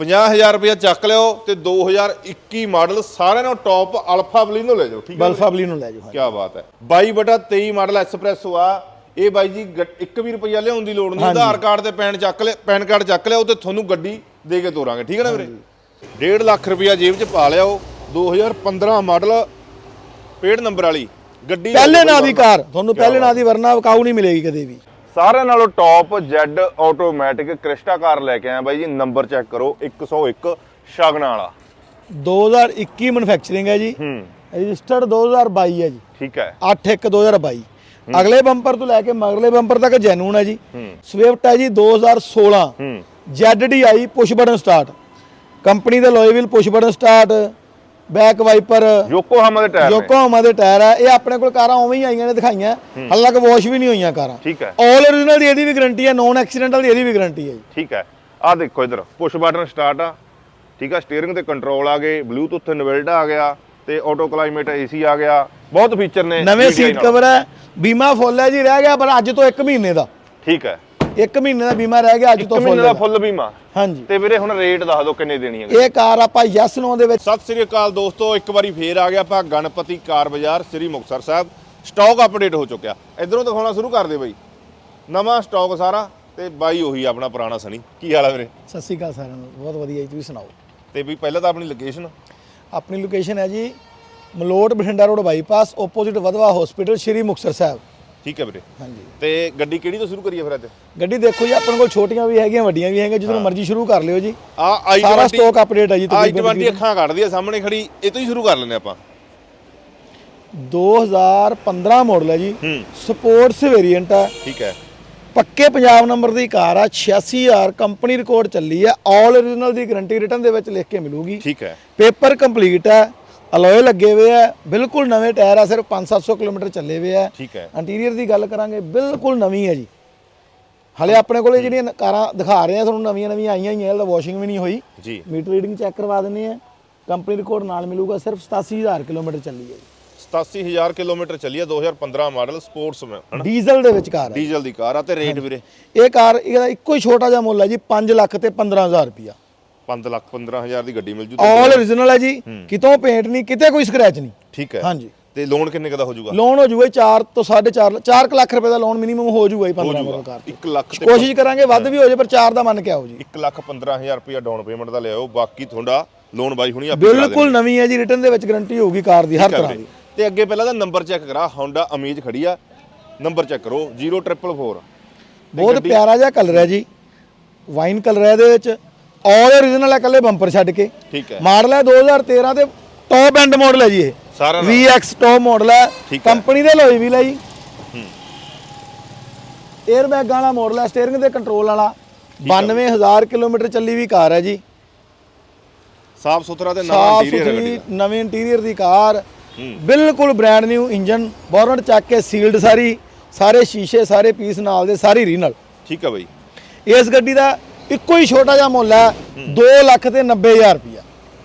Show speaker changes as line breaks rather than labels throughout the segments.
50000 ਰੁਪਇਆ ਚੱਕ ਲਿਓ ਤੇ 2021 ਮਾਡਲ ਸਾਰਿਆਂ ਨਾਲੋਂ ਟੌਪ ਅਲਫਾ ਬਲੀਨੋ ਲੈ ਜਾਓ ਠੀਕ ਹੈ
ਬਲਫਾ ਬਲੀ ਨੂੰ ਲੈ ਜਾਓ
ਕੀ ਬਾਤ ਹੈ। 22 ਬਟਾ 23 ਮਾਡਲ ਐਕਸਪ੍ਰੈਸ ਆ ਇਹ ਬਾਈ ਜੀ ਗ- ਇੱਕ ਵੀ ਰੁਪਈਆ ਲਿਆਉਣ ਦੀ ਲੋੜ ਨਹੀਂ। ਆਧਾਰ ਕਾਰਡ ਤੇ ਪੈਨ ਚੱਕ ਲੈ ਪੈਨ ਕਾਰਡ ਚੱਕ ਲਿਆਓ ਤੇ ਤੁਹਾਨੂੰ ਗੱਡੀ ਦੇ ਕੇ ਤੋਰਾਂਗੇ ਠੀਕ ਹੈ ਨਾ ਵੀਰੇ? 1.5 ਲੱਖ ਰੁਪਈਆ ਜੇਬ 'ਚ ਪਾ ਲਿਆਓ 2015 ਮਾਡਲ ਪੇਡ ਨੰਬਰ ਵਾਲੀ ਗੱਡੀ
ਪਹਿਲੇ ਨਾਂ ਦੀ ਕਾਰ ਤੁਹਾਨੂੰ ਪਹਿਲੇ ਨਾਂ ਦੀ ਵਰਨਾ ਵਿਕਾਊ ਨਹੀਂ ਮਿਲੇਗੀ ਕਦੇ ਵੀ।
ਸਾਰਿਆਂ ਨਾਲੋਂ top Z automatic Crysta car ਲੈ ਕੇ ਆਇਆ ਬਾਈ ਜੀ ਨੰਬਰ ਚੈੱਕ ਕਰੋ 101 ਸ਼ਗਨਾ ਵਾਲਾ।
2021 ਮੈਨੂਫੈਕਚਰਿੰਗ ਹੈ ਜੀ।
ਹੂੰ।
ਰਜਿਸਟਰਡ 2022 ਹੈ ਜੀ।
ਠੀਕ ਹੈ।
81 2022 ਅਗਲੇ ਬੰਪਰ ਤੋਂ ਲੈ ਕੇ ਮਗਲੇ ਬੰਪਰ ਤੱਕ ਜੈਨੂਨ ਹੈ ਜੀ। ਸਵਿਫਟ ਹੈ ਜੀ 2016
ਹੂੰ।
ZDI push button start company ਦੇ ਲੋਇਵਿਲ push button start back wiper.
Yokohama ਦੇ ਟਾਇਰ
ਯੋਕੋਹਾਮਾ ਦੇ ਟਾਇਰ ਹੈ ਇਹ ਆਪਣੇ ਕੋਲ ਕਾਰਾਂ ਉਵੇਂ ਹੀ ਆਈਆਂ ਨੇ ਦਿਖਾਈਆਂ। ਹਾਲਾਂਕਿ ਵਾਸ਼ ਵੀ ਨਹੀਂ ਹੋਈਆਂ ਕਾਰਾਂ।
ਠੀਕ ਹੈ।
ਆਲ origignal ਦੀ ਇਹਦੀ ਵੀ ਗਾਰੰਟੀ ਹੈ ਨੋਨ ਐਕਸੀਡੈਂਟਲ ਦੀ ਇਹਦੀ ਵੀ ਗਾਰੰਟੀ ਹੈ ਜੀ।
ਠੀਕ ਹੈ। ਆ ਦੇਖੋ ਇਧਰ ਪੁਸ਼ ਬਟਨ ਸਟਾਰਟ ਆ। ਠੀਕ ਆ ਸਟੀਅਰਿੰਗ ਤੇ ਕੰਟਰੋਲ ਆ ਗਏ ਬਲੂਟੁੱਥ ਨਵੈਲਡਾ ਆ ਗਿਆ ਤੇ ਆਟੋ ਕਲਾਈਮੇਟ ਏਸੀ ਆ ਗਿਆ। ਬਹੁਤ ਫੀਚਰ ਨੇ
ਨਵੇਂ ਸੀਟ। ਕਵਰ ਹੈ ਬੀਮਾ ਫੁੱਲ ਹੈ ਜੀ ਰਹਿ ਗਿਆ ਪਰ ਅੱਜ ਤੋਂ 1 ਮਹੀਨੇ ਦਾ।
ਠੀਕ ਹੈ।
1 ਮਹੀਨੇ ਦਾ ਬੀਮਾ ਰਹਿ ਗਿਆ ਅੱਜ ਤੋਂ
ਮਹੀਨੇ
ਫੁੱਲ
ਦਾ ਫੁੱਲ ਬੀਮਾ?
ਹਾਂਜੀ।
ਤੇ ਵੀਰੇ ਹੁਣ ਰੇਟ ਦੱਸ ਦਿਓ ਕਿੰਨੇ ਦੇਣੀ ਹੈ
ਇਹ ਕਾਰ ਆਪਾਂ ਯੈਸ ਨੋ ਦੇ ਵਿੱਚ
ਸਤਿ ਸ੍ਰੀ ਅਕਾਲ ਦੋਸਤੋ ਇੱਕ ਵਾਰੀ ਫੇਰ ਆ ਗਿਆ ਆਪਾਂ Ganpati car Bazaar Sri Muktsar Sahib. Stock update ਹੋ ਚੁੱਕਿਆ। ਇਧਰੋਂ ਦਿਖਾਉਣਾ ਸ਼ੁਰੂ ਕਰ ਦੇ ਬਾਈ। ਨਵਾਂ ਸਟਾਕ ਸਾਰਾ ਤੇ ਬਾਈ ਉਹੀ ਆਪਣਾ ਪੁਰਾਣਾ ਸਣੀ ਕੀ ਹਾਲ ਆ ਵੀਰੇ?
ਸਤਿ ਸ਼੍ਰੀ ਅਕਾਲ ਸਾਰਿਆਂ ਨੂੰ। ਬਹੁਤ ਵਧੀਆ ਜੀ ਤੁਸੀਂ ਸੁਣਾਓ?
ਤੇ ਵੀ ਪਹਿਲਾਂ ਤਾਂ ਆਪਣੀ ਲੋਕੇਸ਼ਨ
ਆਪਣੀ ਲੋਕੇਸ਼ਨ ਹੈ ਜੀ Malout Bathinda road bypass opposite Wadhwa hospital Shri Muktsar Sahib.
ਠੀਕ ਹੈ ਵੀਰੇ?
ਹਾਂਜੀ।
ਤੇ ਗੱਡੀ ਕਿਹੜੀ ਤੋਂ ਸ਼ੁਰੂ ਕਰੀਏ ਫਿਰ ਅੱਜ?
ਗੱਡੀ ਦੇਖੋ ਜੀ ਆਪਣੇ ਕੋਲ ਛੋਟੀਆਂ ਵੀ ਹੈਗੀਆਂ ਵੱਡੀਆਂ ਵੀ ਹੈਗੀਆਂ ਜਦੋਂ ਮਰਜ਼ੀ ਸ਼ੁਰੂ ਕਰ ਲਿਓ ਜੀ।
ਆ ਆਈ
ਸਾਰਾ ਸਟਾਕ ਅਪਡੇਟ ਹੈ ਜੀ
ਆਈ 20 ਅੱਖਾਂ ਕੱਢਦੀ ਆ ਸਾਹਮਣੇ ਖੜੀ ਇਹ ਤੋਂ ਹੀ ਸ਼ੁਰੂ ਕਰ ਲੈਂਦੇ ਆਪਾਂ।
2015 ਮਾਡਲ ਹੈ ਜੀ। ਸਪੋਰਟਸ ਵੇਰੀਐਂਟ ਹੈ।
ਠੀਕ ਹੈ।
ਪੱਕੇ ਪੰਜਾਬ ਨੰਬਰ ਦੀ ਕਾਰ ਆ 86000 ਕੰਪਨੀ ਰਿਕਾਰਡ ਚੱਲੀ ਹੈ। ਆਲ origignal ਦੀ ਗਾਰੰਟੀ ਰਿਟਰਨ ਦੇ ਵਿੱਚ ਲਿਖ ਕੇ ਮਿਲੂਗੀ।
ਠੀਕ ਹੈ।
ਪੇਪਰ ਕੰਪਲੀਟ ਹੈ। ਅਲੋਏ ਲੱਗੇ ਹੋਏ ਆ ਬਿਲਕੁਲ ਨਵੇਂ ਟਾਇਰ ਆ ਸਿਰਫ 5-700 ਕਿਲੋਮੀਟਰ ਚੱਲੇ ਹੋਏ ਆ।
ਠੀਕ ਹੈ।
ਇੰਟੀਰੀਅਰ ਦੀ ਗੱਲ ਕਰਾਂਗੇ ਬਿਲਕੁਲ ਨਵੀਂ ਹੈ ਜੀ। ਹਲੇ ਆਪਣੇ ਕੋਲੇ ਜਿਹੜੀਆਂ ਕਾਰਾਂ ਦਿਖਾ ਰਹੇ ਆ ਤੁਹਾਨੂੰ ਨਵੀਆਂ ਨਵੀਆਂ ਆਈਆਂ ਹੀ ਆ ਇਹਦਾ ਵਾਸ਼ਿੰਗ ਵੀ ਨਹੀਂ ਹੋਈ।
ਜੀ।
ਮੀਟਰ ਰੀਡਿੰਗ ਚੈੱਕ ਕਰਵਾ ਦਿੰਦੇ ਆ। ਕੰਪਨੀ ਰਿਕਾਰਡ ਨਾਲ ਮਿਲੂਗਾ ਸਿਰਫ 87000 ਕਿਲੋਮੀਟਰ ਚੱਲੀ ਹੈ
87000 ਕਿਲੋਮੀਟਰ ਚੱਲੀ ਆ 2015 ਮਾਡਲ ਸਪੋਰਟਸ ਮੈਂ ਹਨਾ?
ਡੀਜ਼ਲ ਦੇ ਵਿੱਚ ਕਾਰ ਹੈ।
ਡੀਜ਼ਲ ਦੀ ਕਾਰ ਆ ਤੇ ਰੇਟ ਵੀਰੇ?
ਇਹ ਕਾਰ ਇਹਦਾ ਇੱਕੋ ਹੀ ਛੋਟਾ ਜਿਹਾ ਮੁੱਲ ਹੈ ਜੀ 5 ਲੱਖ ਤੇ 15000 ਰੁਪਿਆ
5 ਲੱਖ 15000 ਦੀ ਗੱਡੀ ਮਿਲ ਜੂ
ਆਲ origignal ਹੈ ਜੀ। ਕਿਤੋਂ ਪੇਂਟ ਨਹੀਂ ਕਿਤੇ ਕੋਈ ਸਕ੍ਰੈਚ ਨਹੀਂ।
ਠੀਕ ਹੈ।
ਹਾਂਜੀ।
ਤੇ ਲੋਨ ਕਿੰਨੇ ਕਦਾ ਹੋ ਜਾਊਗਾ?
ਲੋਨ ਹੋ ਜੂਗਾ 4 ਤੋਂ 4.5 4 ਲੱਖ ਰੁਪਏ ਦਾ ਲੋਨ ਮਿਨੀਮਮ ਹੋ ਜੂਗਾ ਹੀ 15 ਮਾਡਲ ਕਾਰ ਤੇ
1 ਲੱਖ ਤੇ
ਕੋਸ਼ਿਸ਼ ਕਰਾਂਗੇ ਵੱਧ ਵੀ ਹੋ ਜਾਏ ਪਰ 4 ਦਾ ਮੰਨ ਕੇ ਆਓ ਜੀ।
1 ਲੱਖ 15000 ਰੁਪਇਆ ਡਾਊਨ ਪੇਮੈਂਟ ਦਾ ਲਿਆਓ। ਬਾਕੀ ਤੁਹਾਡਾ ਲੋਨ ਬਾਈ ਹੁਣੀ ਆਪੇ
ਬਿਲਕੁਲ ਨਵੀਂ ਹੈ ਜੀ ਰਿਟਰਨ ਦੇ ਵਿੱਚ ਗਾਰੰਟੀ ਹੋਊਗੀ ਕਾਰ ਦੀ ਹਰ। ਤਰ੍ਹਾਂ ਦੀ।
ਤੇ ਅੱਗੇ ਪਹਿਲਾਂ ਤਾਂ ਨੰਬਰ ਚੈੱਕ ਕਰਾ। Honda ਅਮੇਜ ਖੜੀ ਆ। ਨੰਬਰ ਚੈੱਕ ਕਰੋ। 0444
ਬਹੁਤ ਪਿਆਰਾ ਜਿਹਾ ਕਲਰ ਹੈ ਜੀ। ਵਾਈਨ ਕਲਰ ਹੈ ਇਹਦੇ ਵਿੱਚ। ਆਲ origignal ਹੈ ਕੱਲੇ ਬੰਪਰ ਛੱਡ ਕੇ।
ਠੀਕ ਹੈ।
ਮਾਡਲ ਹੈ 2013 ਤੇ ਟੌਪ ਐਂਡ ਮਾਡਲ ਹੈ ਜੀ ਇਹ।
ਸਾਰਾ।
VX ਟੌਪ ਮਾਡਲ ਹੈ। ਕੰਪਨੀ ਦੇ ਲੋਈ ਵੀ ਲਈ।
ਹੂੰ।
에ਅਰ ਬੈਗ ਵਾਲਾ ਮਾਡਲ ਹੈ ਸਟੀਅਰਿੰਗ ਤੇ ਕੰਟਰੋਲ ਵਾਲਾ 92000 ਕਿਲੋਮੀਟਰ ਚੱਲੀ ਵੀ ਕਾਰ ਹੈ ਜੀ।
ਸਾਫ਼ ਸੁਥਰਾ ਤੇ ਨਵਾਂ ਇੰਟੀਰੀਅਰ ਹੈ ਦਾ।
ਨਵੇਂ ਇੰਟੀਰੀਅਰ ਦੀ ਕਾਰ। ਬਿਲਕੁਲ ਬ੍ਰਾਂਡ ਨਿਊ ਇੰਜਨ ਬੋਨਟ ਚੱਕ ਕੇ ਸੀਲਡ ਸਾਰੀ। ਸਾਰੇ ਸ਼ੀਸ਼ੇ ਸਾਰੇ ਪੀਸ ਨਾਲ ਦੇ ਸਾਰੀ ਰੀਨਲ
ਠੀਕ ਹੈ ਬਾਈ।
ਇਸ ਗੱਡੀ ਦਾ ਇੱਕੋ ਹੀ ਛੋਟਾ ਜਿਹਾ ਮੁੱਲ ਹੈ 2 ਲੱਖ ਤੇ 90000 ਰੁਪਇਆ।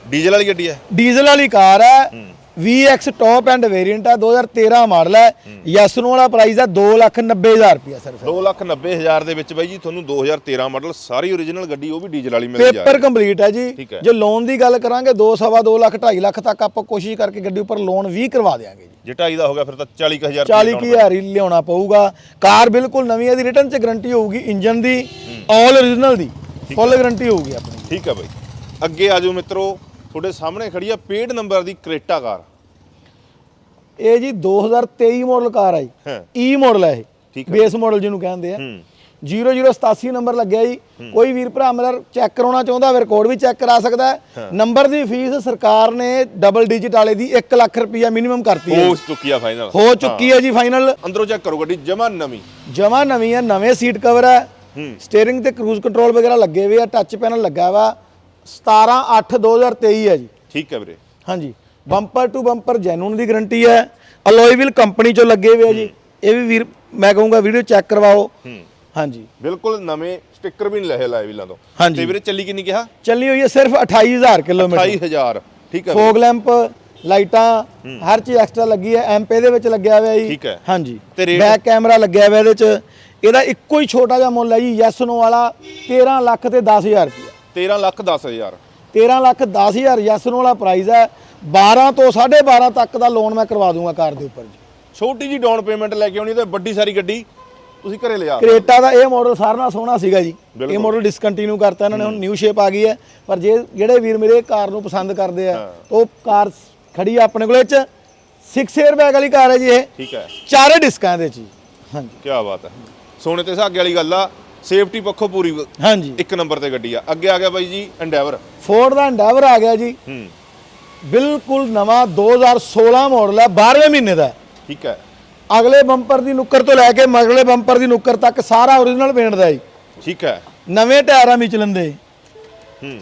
ਡੀਜ਼ਲ ਵਾਲੀ ਗੱਡੀ ਹੈ।
ਡੀਜ਼ਲ ਵਾਲੀ ਕਾਰ ਹੈ। VX ਟੌਪ ਐਂਡ ਵੇਰੀਐਂਟ ਹੈ 2013 ਮਾਡਲ ਹੈ ਯਸਨੋ ਵਾਲਾ ਪ੍ਰਾਈਸ ਹੈ 2 ਲੱਖ 90000 ਰੁਪਇਆ ਸਿਰਫ
290000 ਦੇ ਵਿੱਚ ਬਾਈ ਜੀ ਤੁਹਾਨੂੰ 2013 ਮਾਡਲ ਸਾਰੀ ਓਰੀਜਨਲ ਗੱਡੀ ਉਹ ਵੀ ਡੀਜ਼ਲ ਵਾਲੀ ਮਿਲ ਜਾ
ਪੇਪਰ ਕੰਪਲੀਟ ਹੈ ਜੀ। ਜੇ ਲੋਨ ਦੀ ਗੱਲ ਕਰਾਂਗੇ 2 ਸਵਾ 2 ਲੱਖ 2.5 ਲੱਖ ਤੱਕ ਆਪਾਂ ਕੋਸ਼ਿਸ਼ ਕਰਕੇ ਗੱਡੀ ਉੱਪਰ ਲੋਨ ਵੀ ਕਰਵਾ ਦੇਵਾਂਗੇ ਜੀ।
ਜੇ ਢਾਈ ਦਾ ਹੋ ਗਿਆ ਫਿਰ ਤਾਂ 40000
40 ਕੀ ਹਜ਼ਾਰ ਹੀ ਲਿਆਉਣਾ ਪਊਗਾ। ਕਾਰ ਬਿਲਕੁਲ ਨਵੀਂ ਹੈ ਦੀ ਰਿਟਰਨ 'ਚ ਗਾਰੰਟੀ ਹੋਊਗੀ ਇੰਜਨ ਦੀ ਆਲ origignal ਦੀ। ਫੁੱਲ ਗਾਰੰਟੀ ਹੋਊਗੀ ਆਪਣੀ।
ਠੀਕ ਹੈ ਬਾਈ। ਅੱਗੇ ਆ ਜਾਓ ਮਿੱਤਰੋ। ਤੁਹਾਡੇ ਸਾਹਮਣੇ ਖੜੀ ਆ ਪੇਡ ਨੰਬਰ ਦੀ ਕ੍ਰੇਟਾ ਕਾਰ।
ਇਹ ਜੀ 2023 ਮਾਡਲ ਕਾਰ ਹੈ
ਹਾਂ।
ਈ ਮਾਡਲ ਹੈ ਇਹ।
ਠੀਕ ਹੈ।
ਬੇਸ ਮਾਡਲ ਜਿਹਨੂੰ ਕਹਿੰਦੇ ਆ।
ਹੂੰ।
0087 ਨੰਬਰ ਲੱਗਿਆ ਜੀ। ਕੋਈ ਵੀਰ ਭਰਾ ਮੇਰਾ ਚੈੱਕ ਕਰਾਉਣਾ ਚਾਹੁੰਦਾ ਹੋਵੇ ਰਿਕਾਰਡ ਵੀ ਚੈੱਕ ਕਰਾ ਸਕਦਾ ਨੰਬਰ ਦੀ ਫੀਸ ਸਰਕਾਰ ਨੇ ਡਬਲ ਡਿਜਿਟ ਵਾਲੇ ਦੀ 1 ਲੱਖ ਰੁਪਇਆ ਮਿਨੀਮਮ ਕਰਤੀ ਹੈ।
ਹੋ ਚੁੱਕੀ ਆ ਫਾਈਨਲ
ਹੋ ਚੁੱਕੀ ਹੈ। ਜੀ ਫਾਈਨਲ
ਅੰਦਰੋਂ ਚੈੱਕ ਕਰੋ ਗੱਡੀ ਜਮਾ ਨਵੀਂ।
ਜਮਾ ਨਵੀਂ ਹੈ ਨਵੇਂ ਸੀਟ ਕਵਰ ਹੈ। ਸਟੀਅਰਿੰਗ ਤੇ ਕਰੂਜ਼ ਕੰਟਰੋਲ ਵਗੈਰਾ ਲੱਗੇ ਹੋਏ ਆ ਟੱਚ ਪੈਨਲ ਲੱਗਾ ਵਾ। 17 8 2023 ਹੈ ਜੀ।
ਠੀਕ ਹੈ ਵੀਰੇ।
ਹਾਂਜੀ। ਬੰਪਰ ਟੂ ਬੰਪਰ ਜੈਨੂਨ ਦੀ ਗਾਰੰਟੀ ਹੈ। ਅਲੋਈ ਵੀਲ ਕੰਪਨੀ ਚੋਂ ਲੱਗੇ ਹੋਏ ਆ ਜੀ। ਇਹ ਵੀ ਵੀਰ ਮੈਂ ਕਹੂੰਗਾ ਵੀਡੀਓ ਚੈੱਕ ਕਰਵਾਓ। ਹਾਂਜੀ।
ਬਿਲਕੁਲ ਨਵੇਂ ਸਟicker ਵੀ ਨਹੀਂ ਲਹੇ ਲਾਏ ਵੀਲਾਂ ਤੋਂ। ਤੇ ਵੀਰੇ ਚੱਲੀ ਕਿੰਨੀ ਕਿਹਾ?
ਚੱਲੀ ਹੋਈ ਹੈ ਸਿਰਫ 28000 ਕਿਲੋਮੀਟਰ।
28000 ਠੀਕ ਹੈ
ਫੋਗ ਲੈਂਪ ਲਾਈਟਾਂ ਹਰ ਚੀਜ਼ ਐਕਸਟਰਾ ਲੱਗੀ ਹੈ। ਐਮਪੇ ਦੇ ਵਿੱਚ ਲੱਗਿਆ ਹੋਇਆ ਜੀ।
ਠੀਕ ਹੈ।
ਹਾਂਜੀ।
ਤੇ rate?
ਬੈਕ ਕੈਮਰਾ ਲੱਗਿਆ ਹੋਇਆ ਇਹਦੇ ਚ ਇਹਦਾ ਇੱਕੋ ਹੀ ਛੋਟਾ ਜਿਹਾ ਮੁੱਲ ਹੈ ਜੀ। ਯੈਸ ਨੋ ਵਾਲਾ 13 ਲੱਖ ਤੇ 10000 ਰੁਪਇਆ।
13 ਲੱਖ 10000
13 ਲੱਖ 10000 ਯਸਨ ਵਾਲਾ ਪ੍ਰਾਈਸ ਹੈ। 12 ਤੋਂ 12.5 ਤੱਕ ਦਾ ਲੋਨ ਮੈਂ ਕਰਵਾ ਦੂੰਗਾ ਕਾਰ ਦੇ ਉੱਪਰ ਜੀ।
ਛੋਟੀ ਜੀ ਡਾਊਨ ਪੇਮੈਂਟ ਲੈ ਕੇ ਆਉਣੀ ਤੇ ਵੱਡੀ ਸਾਰੀ ਗੱਡੀ ਤੁਸੀਂ ਘਰੇ ਲਿਆ।
ਕਰੇਟਾ ਦਾ ਇਹ ਮਾਡਲ ਸਾਰਿਆਂ ਨਾਲੋਂ ਸੋਹਣਾ ਸੀਗਾ ਜੀ। ਇਹ। ਮਾਡਲ ਡਿਸਕੰਟੀਨਿਊ ਕਰਤਾ ਇਹਨਾਂ ਨੇ ਹੁਣ ਨਿਊ ਸ਼ੇਪ ਆ ਗਈ ਹੈ। ਪਰ ਜੇ ਜਿਹੜੇ ਵੀਰ ਮੇਰੇ ਕਾਰ ਨੂੰ ਪਸੰਦ ਕਰਦੇ ਆ ਉਹ ਕਾਰ ਖੜੀ ਆ ਆਪਣੇ ਕੋਲੇ ਚ 6 에ਅਰ ਬੈਗ ਵਾਲੀ ਕਾਰ ਹੈ ਜੀ ਇਹ।
ਠੀਕ ਹੈ।
ਚਾਰੇ ਡਿਸਕਾਂ ਦੇ ਜੀ। ਹਾਂਜੀ।
ਕੀ ਬਾਤ ਹੈ। ਸੋਨੇ ਤੇ ਸੁਹਾਗੇ ਵਾਲੀ ਗੱਲ ਆ। ਸੇਫਟੀ ਪੱਖੋਂ ਪੂਰੀ
ਹਾਂਜੀ।
ਇੱਕ ਨੰਬਰ ਤੇ ਗੱਡੀ ਆ। ਅੱਗੇ ਆ ਗਿਆ ਬਾਈ ਜੀ ਐਂਡੈਵਰ
ਫੋਰਡ ਦਾ ਐਂਡੈਵਰ ਆ ਗਿਆ ਜੀ।
ਹੂੰ।
ਬਿਲਕੁਲ ਨਵਾਂ 2016 ਮਾਡਲ ਹੈ 12ਵੇਂ ਮਹੀਨੇ ਦਾ।
ਠੀਕ ਹੈ।
ਅਗਲੇ ਬੰਪਰ ਦੀ ਨੁੱਕਰ ਤੋਂ ਲੈ ਕੇ ਮਗਲੇ ਬੰਪਰ ਦੀ ਨੁੱਕਰ ਤੱਕ ਸਾਰਾ ਓਰੀਜਨਲ ਪੇਂਟ ਦਾ ਜੀ।
ਠੀਕ ਹੈ।
ਨਵੇਂ ਟਾਇਰਾਂ ਮਿਚਲਨ ਦੇ।
ਹੂੰ।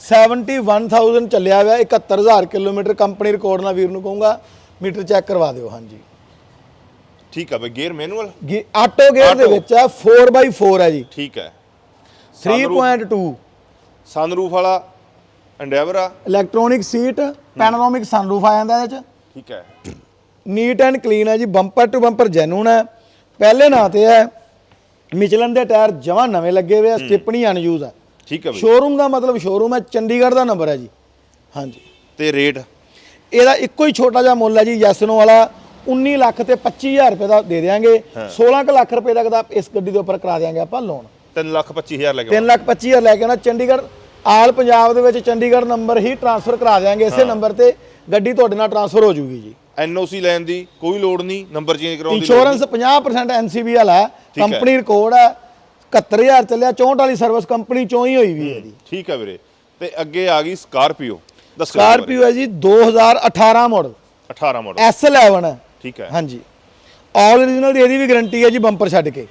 71000 ਚੱਲਿਆ ਹੋਇਆ 71000 ਕਿਲੋਮੀਟਰ। ਕੰਪਨੀ ਰਿਕਾਰਡ ਨਾਲ ਵੀਰ ਨੂੰ ਕਹੂੰਗਾ ਮੀਟਰ ਚੈੱਕ ਕਰਵਾ ਦਿਓ ਹਾਂਜੀ।
ਠੀਕ ਹੈ ਬਾਈ ਗੇਅਰ ਮੈਨੂਅਲ
ਗੇ ਆਟੋ ਗੇਅਰ ਦੇ। ਵਿੱਚ ਹੈ 4x4 ਹੈ ਜੀ।
ਠੀਕ ਹੈ।
3.2
ਸਨਰੂਫ ਵਾਲਾ ਐਂਡੈਵਰ ਆ।
ਇਲੈਕਟ੍ਰੋਨਿਕ ਸੀਟ ਪੈਨੋਰਾਮਿਕ ਸਨਰੂਫ ਆ ਜਾਂਦਾ ਇਹਦੇ ਚ।
ਠੀਕ ਹੈ।
ਨੀਟ ਐਂਡ ਕਲੀਨ ਹੈ ਜੀ ਬੰਪਰ ਟੂ ਬੰਪਰ ਜੈਨੂਨ ਹੈ। ਪਹਿਲੇ ਨਾਂ ਤੇ ਹੈ ਮਿਚਲਨ ਦੇ ਟਾਇਰ ਜਮਾਂ ਨਵੇਂ ਲੱਗੇ ਹੋਏ ਆ ਸਟਿਪਣੀ ਅਨਯੂਜ਼ ਹੈ।
ਠੀਕ ਹੈ ਬਾਈ।
ਸ਼ੋਰੂਮ ਦਾ ਮਤਲਬ ਸ਼ੋਰੂਮ ਹੈ ਚੰਡੀਗੜ੍ਹ ਦਾ ਨੰਬਰ ਹੈ ਜੀ। ਹਾਂਜੀ।
ਤੇ ਰੇਟ
ਇਹਦਾ ਇੱਕੋ ਹੀ ਛੋਟਾ ਜਿਹਾ ਮੁੱਲ ਹੈ ਜੀ ਯੈਸਨੋ ਵਾਲਾ। 19 ਲੱਖ ਤੇ 25000 ਰੁਪਏ ਦਾ ਦੇ ਦੇਾਂਗੇ 16 ਕੁ ਲੱਖ ਰੁਪਏ ਤੱਕ ਦਾ ਇਸ ਗੱਡੀ ਦੇ ਉੱਪਰ ਕਰਾ ਦੇਾਂਗੇ ਆਪਾਂ ਲੋਨ
3 ਲੱਖ 25000 ਲੈ ਕੇ
3 ਲੱਖ 25000 ਲੈ ਕੇ ਨਾ ਚੰਡੀਗੜ੍ਹ ਆਲ ਪੰਜਾਬ ਦੇ ਵਿੱਚ ਚੰਡੀਗੜ੍ਹ ਨੰਬਰ ਹੀ ਟਰਾਂਸਫਰ ਕਰਾ ਦੇਾਂਗੇ ਇਸੇ ਨੰਬਰ ਤੇ। ਗੱਡੀ ਤੁਹਾਡੇ ਨਾਲ ਟਰਾਂਸਫਰ ਹੋ ਜੂਗੀ ਜੀ।
ਐਨਓਸੀ ਲੈਣ ਦੀ ਕੋਈ ਲੋੜ ਨਹੀਂ ਨੰਬਰ ਚੇਂਜ ਕਰਾਉਣ ਦੀ
ਇੰਸ਼ੋਰੈਂਸ 50% ਐਨਸੀਬੀ ਵਾਲਾ। ਕੰਪਨੀ ਰਿਕਾਰਡ ਹੈ। 71000 ਚੱਲਿਆ 64 ਵਾਲੀ ਸਰਵਿਸ ਕੰਪਨੀ ਚੋਂ ਹੀ ਹੋਈ ਵੀ ਹੈ
ਨਹੀਂ। ਠੀਕ ਹੈ ਵੀਰੇ। ਤੇ ਅੱਗੇ ਆ ਗਈ ਸਕਾਰਪੀਓ
ਸਕਾਰਪੀਓ ਹੈ ਜੀ 2018 ਮਾਡਲ
18 ਮਾਡਲ
S11 ਹੈ।
ਠੀਕ ਹੈ।
ਹਾਂਜੀ। ਆਲ origignal ਦੀ ਇਹਦੀ ਵੀ ਗਾਰੰਟੀ ਹੈ ਜੀ ਬੰਪਰ ਛੱਡ ਕੇ।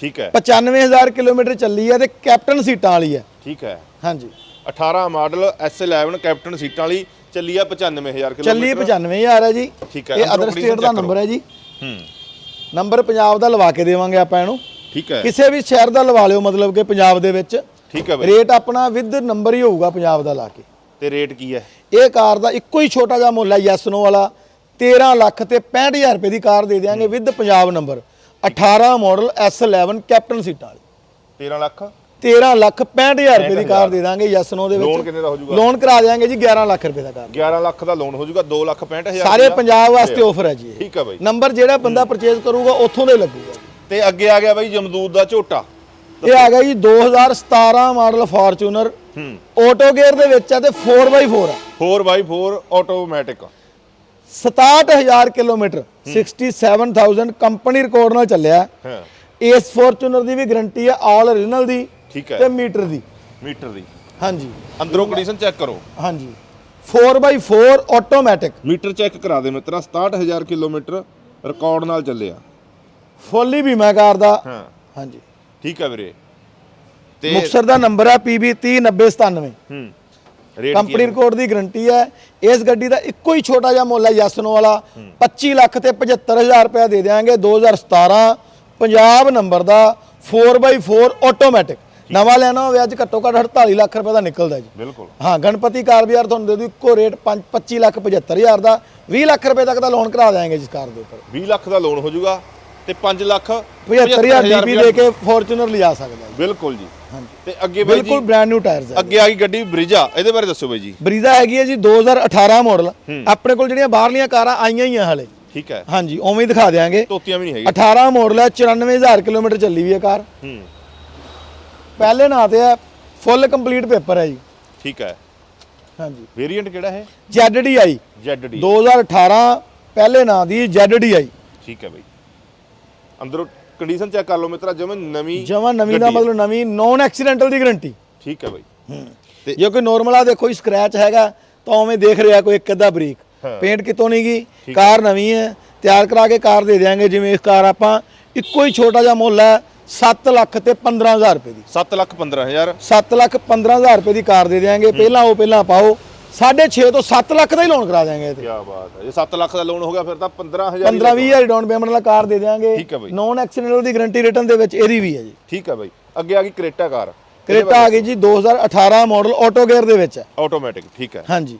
ਠੀਕ ਹੈ।
95000 ਕਿਲੋਮੀਟਰ ਚੱਲੀ ਹੈ ਤੇ ਕੈਪਟਨ ਸੀਟਾਂ ਵਾਲੀ ਹੈ।
ਠੀਕ ਹੈ।
ਹਾਂਜੀ।
18 ਮਾਡਲ S11 ਕੈਪਟਨ ਸੀਟਾਂ ਵਾਲੀ ਚੱਲੀ ਆ 95000
ਚੱਲੀ
ਕਿਲੋਮੀਟਰ।
95000 ਹੈ ਜੀ।
ਠੀਕ ਹੈ,
ਇਹ
ਅੰਦਰੋਂ
ਸਟੇਟ ਦਾ ਨੰਬਰ ਹੈ ਜੀ।
ਹੂੰ।
ਨੰਬਰ ਪੰਜਾਬ ਦਾ ਲਵਾ ਕੇ ਦੇਵਾਂਗੇ ਆਪਾਂ ਇਹਨੂੰ।
ਠੀਕ ਹੈ।
ਕਿਸੇ ਵੀ ਸ਼ਹਿਰ ਦਾ ਲਵਾ ਲਿਓ ਮਤਲਬ ਕਿ ਪੰਜਾਬ ਦੇ ਵਿੱਚ।
ਠੀਕ ਹੈ ਬਾਈ।
ਰੇਟ ਆਪਣਾ ਵਿਦ ਨੰਬਰ ਹੀ ਹੋਊਗਾ ਪੰਜਾਬ ਦਾ ਲਾ ਕੇ।
ਤੇ ਰੇਟ ਕੀ ਹੈ?
ਇਹ ਕਾਰ ਦਾ ਇੱਕੋ ਹੀ ਛੋਟਾ ਜਿਹਾ ਮੁੱਲ ਹੈ ਯੈਸਨੋ ਵਾਲਾ। 13 ਲੱਖ ਤੇ 65000 ਰੁਪਏ ਦੀ ਕਾਰ ਦੇ ਦੇਵਾਂਗੇ with Punjab number. 18 model S11 captain ਸੀਟਾਂ। ਵਾਲੀ
13 ਲੱਖ?
13 ਲੱਖ 65000 ਰੁਪਏ ਦੀ ਕਾਰ ਦੇ ਦਾਂਗੇ ਯੈਸਨੋ ਦੇ ਵਿੱਚ।
ਲੋਨ ਕਿੰਨੇ ਦਾ ਹੋ ਜਾਊਗਾ
ਲੋਨ ਕਰਾ ਦੇਵਾਂਗੇ ਜੀ 11 ਲੱਖ ਰੁਪਏ ਦਾ ਕਾਰ।
11 ਲੱਖ ਦਾ ਲੋਨ ਹੋ ਜਾਊਗਾ 2 ਲੱਖ 65000
ਸਾਰੇ ਪੰਜਾਬ ਵਾਸਤੇ ਆਫਰ ਹੈ ਜੀ।
ਠੀਕ ਹੈ ਬਾਈ।
ਨੰਬਰ ਜਿਹੜਾ ਬੰਦਾ ਪਰਚੇਜ਼ ਕਰੂਗਾ ਉੱਥੋਂ ਦੇ ਲੱਗੂਗਾ।
ਤੇ ਅੱਗੇ ਆ ਗਿਆ ਬਾਈ ਜਮਦੂਦ ਦਾ ਝੋਟਾ।
ਇਹ ਆ ਗਿਆ ਜੀ 2017 ਮਾਡਲ ਫੋਰਚੂਨਰ
ਹੂੰ।
ਆਟੋ ਗੇਅਰ ਦੇ ਵਿੱਚ ਆ ਤੇ 4x4 ਆ।
4x4 automatic
67000 kilometre 67000 company record ਨਾਲ ਚੱਲਿਆ।
ਹਾਂ।
ਇਸ ਫੋਰਚੂਨਰ ਦੀ ਵੀ ਗਾਰੰਟੀ ਹੈ ਆਲ origignal ਦੀ
ਠੀਕ ਹੈ।
ਤੇ ਮੀਟਰ ਦੀ।
ਮੀਟਰ ਦੀ।
ਹਾਂਜੀ।
ਅੰਦਰੋਂ ਕੰਡੀਸ਼ਨ ਚੈੱਕ ਕਰੋ।
ਹਾਂਜੀ। 4x4 ਆਟੋਮੈਟਿਕ
ਮੀਟਰ ਚੈੱਕ ਕਰਾ ਦੇ ਮਿੱਤਰਾ 67000 ਕਿਲੋਮੀਟਰ ਰਿਕਾਰਡ ਨਾਲ ਚੱਲਿਆ।
ਫੁੱਲੀ ਬੀਮਾ ਕਾਰ ਦਾ।
ਹਾਂ।
ਹਾਂਜੀ।
ਠੀਕ ਹੈ ਵੀਰੇ। ਤੇ
ਮੁਕਸਰ ਦਾ ਨੰਬਰ ਹੈ PB 309097
ਹੂੰ।
ਕੰਪਨੀ ਰਿਕਾਰਡ ਦੀ ਗਾਰੰਟੀ ਹੈ। ਇਸ ਗੱਡੀ ਦਾ ਇੱਕੋ ਹੀ ਛੋਟਾ ਜਿਹਾ ਮੁੱਲ ਹੈ ਯਸਨੋ ਵਾਲਾ। 25 ਲੱਖ ਤੇ 75000 ਰੁਪਏ ਦੇ ਦੇਵਾਂਗੇ 2017 ਪੰਜਾਬ ਨੰਬਰ ਦਾ 4x4 ਆਟੋਮੈਟਿਕ ਨਵਾਂ ਲੈਣਾ ਹੋਵੇ ਅੱਜ ਘੱਟੋ ਘੱਟ 48 ਲੱਖ ਰੁਪਏ ਦਾ ਨਿਕਲਦਾ ਜੀ।
ਬਿਲਕੁਲ।
ਹਾਂ ਗਣਪਤੀ ਕਾਰ ਬਾਜ਼ਾਰ ਤੁਹਾਨੂੰ ਦੇ ਦੂ ਇੱਕੋ ਰੇਟ 25 ਲੱਖ 75000 ਦਾ। 20 ਲੱਖ ਰੁਪਏ ਤੱਕ ਦਾ ਲੋਨ ਕਰਾ ਦੇਵਾਂਗੇ ਜਿਸ ਕਾਰ ਦੇ ਉੱਪਰ।
20 ਲੱਖ ਦਾ ਲੋਨ ਹੋ ਜਾਊਗਾ। ਤੇ 5 ਲੱਖ
75000 ਡੀਪੀ ਦੇ ਕੇ ਫੋਰਚੂਨਰ ਲਿਜਾ ਸਕਦਾ ਜੀ।
ਬਿਲਕੁਲ ਜੀ।
ਹਾਂਜੀ।
ਤੇ ਅੱਗੇ ਬਾਈ
ਬਿਲਕੁਲ ਬ੍ਰਾਂਡ ਨਿਊ ਟਾਇਰਸ ਹੈ
ਅੱਗੇ ਆ ਗਈ ਗੱਡੀ ਬ੍ਰਿਜਾ ਇਹਦੇ ਬਾਰੇ ਦੱਸੋ ਬਾਈ ਜੀ।
ਬਰੀਜ਼ਾ ਹੈਗੀ ਹੈ ਜੀ 2018 ਮਾਡਲ ਆਪਣੇ ਕੋਲ ਜਿਹੜੀਆਂ ਬਾਹਰਲੀਆਂ ਕਾਰਾਂ ਆਈਆਂ ਹੀ ਆ ਹਲੇ।
ਠੀਕ ਹੈ।
ਹਾਂਜੀ ਉਵੇਂ ਹੀ ਦਿਖਾ ਦਿਆਂਗੇ।
ਤੋਤੀਆਂ ਵੀ ਨਹੀਂ ਹੈਗੀ
18 ਮਾਡਲ ਹੈ 94000 ਕਿਲੋਮੀਟਰ ਚੱਲੀ ਵੀ ਹੈ ਕਾਰ।
ਹੂੰ।
ਪਹਿਲੇ ਨਾਂ ਤੇ ਹੈ ਫੁੱਲ ਕੰਪਲੀਟ ਪੇਪਰ ਹੈ ਜੀ।
ਠੀਕ ਹੈ।
ਹਾਂਜੀ।
ਵੇਰੀਐਂਟ ਕਿਹੜਾ ਹੈ?
ZDI
ZD
2018 ਪਹਿਲੇ ਨਾਂ ਦੀ ZDI
ਠੀਕ ਹੈ ਬਾਈ। ਅੰਦਰੋਂ ਕੰਡੀਸ਼ਨ ਚੈੱਕ ਕਰ ਲਓ ਮਿੱਤਰਾ ਜਿਵੇਂ ਨਵੀਂ
ਜਮਾਂ ਨਵੀਂ ਦਾ
ਗੱਡੀ ਹੈ।
ਮਤਲਬ ਨਵੀਂ ਨੌਨ ਐਕਸੀਡੈਂਟਲ ਦੀ ਗਾਰੰਟੀ
ਠੀਕ ਹੈ ਬਾਈ। ਤੇ
ਜੇ ਕੋਈ ਨੋਰਮਲ ਆ ਦੇਖੋ ਸਕ੍ਰੈਚ ਹੈਗਾ ਤਾਂ ਉਵੇਂ ਦੇਖ ਰਿਹਾ ਕੋਈ ਇੱਕ ਅੱਧਾ ਬਰੀਕ।
ਹਾਂ।
ਪੇਂਟ ਕਿਤੋਂ ਨਹੀਂ ਗਈ ਕਾਰ ਨਵੀਂ ਹੈ ਤਿਆਰ ਕਰਾ ਕੇ ਕਾਰ ਦੇ ਦੇਾਂਗੇ ਜਿਵੇਂ ਇਸ ਕਾਰ ਆਪਾਂ ਇੱਕੋ ਹੀ ਛੋਟਾ ਜਿਹਾ ਮੁੱਲ ਹੈ 7 ਲੱਖ ਤੇ 15000 ਰੁਪਏ ਦੀ।
7 ਲੱਖ 15000
7 ਲੱਖ 15000 ਰੁਪਏ ਦੀ ਕਾਰ ਦੇ ਦੇਾਂਗੇ ਪਹਿਲਾਂ ਉਹ ਪਹਿਲਾਂ ਪਾਓ 6.5 ਤੋਂ 7 ਲੱਖ ਦਾ ਹੀ ਲੋਨ ਕਰਾ ਦੇਾਂਗੇ
ਕੀ ਬਾਤ ਹੈ। ਜੇ 7 ਲੱਖ ਦਾ ਲੋਨ ਹੋ ਗਿਆ ਫਿਰ ਤਾਂ 15000
15 20000 ਡਾਊਨ ਪੇਮੈਂਟ ਵਾਲਾ ਕਾਰ ਦੇ
ਬਾਈ।
ਨੌਨ ਐਕਸੀਡੈਂਟਲ ਦੀ ਗਾਰੰਟੀ ਰਿਟਰਨ ਦੇ ਵਿੱਚ ਇਹਦੀ ਵੀ ਹੈ ਜੀ।
ਠੀਕ ਹੈ ਬਾਈ। ਅੱਗੇ ਆ ਗਈ ਕ੍ਰੇਟਾ ਕਾਰ।
ਕਰੇਟਾ ਆ ਗਈ ਜੀ 2018 ਮਾਡਲ ਆਟੋ ਗੇਅਰ ਦੇ ਵਿੱਚ। ਹੈ
ਆਟੋਮੈਟਿਕ ਠੀਕ ਹੈ।
ਹਾਂਜੀ।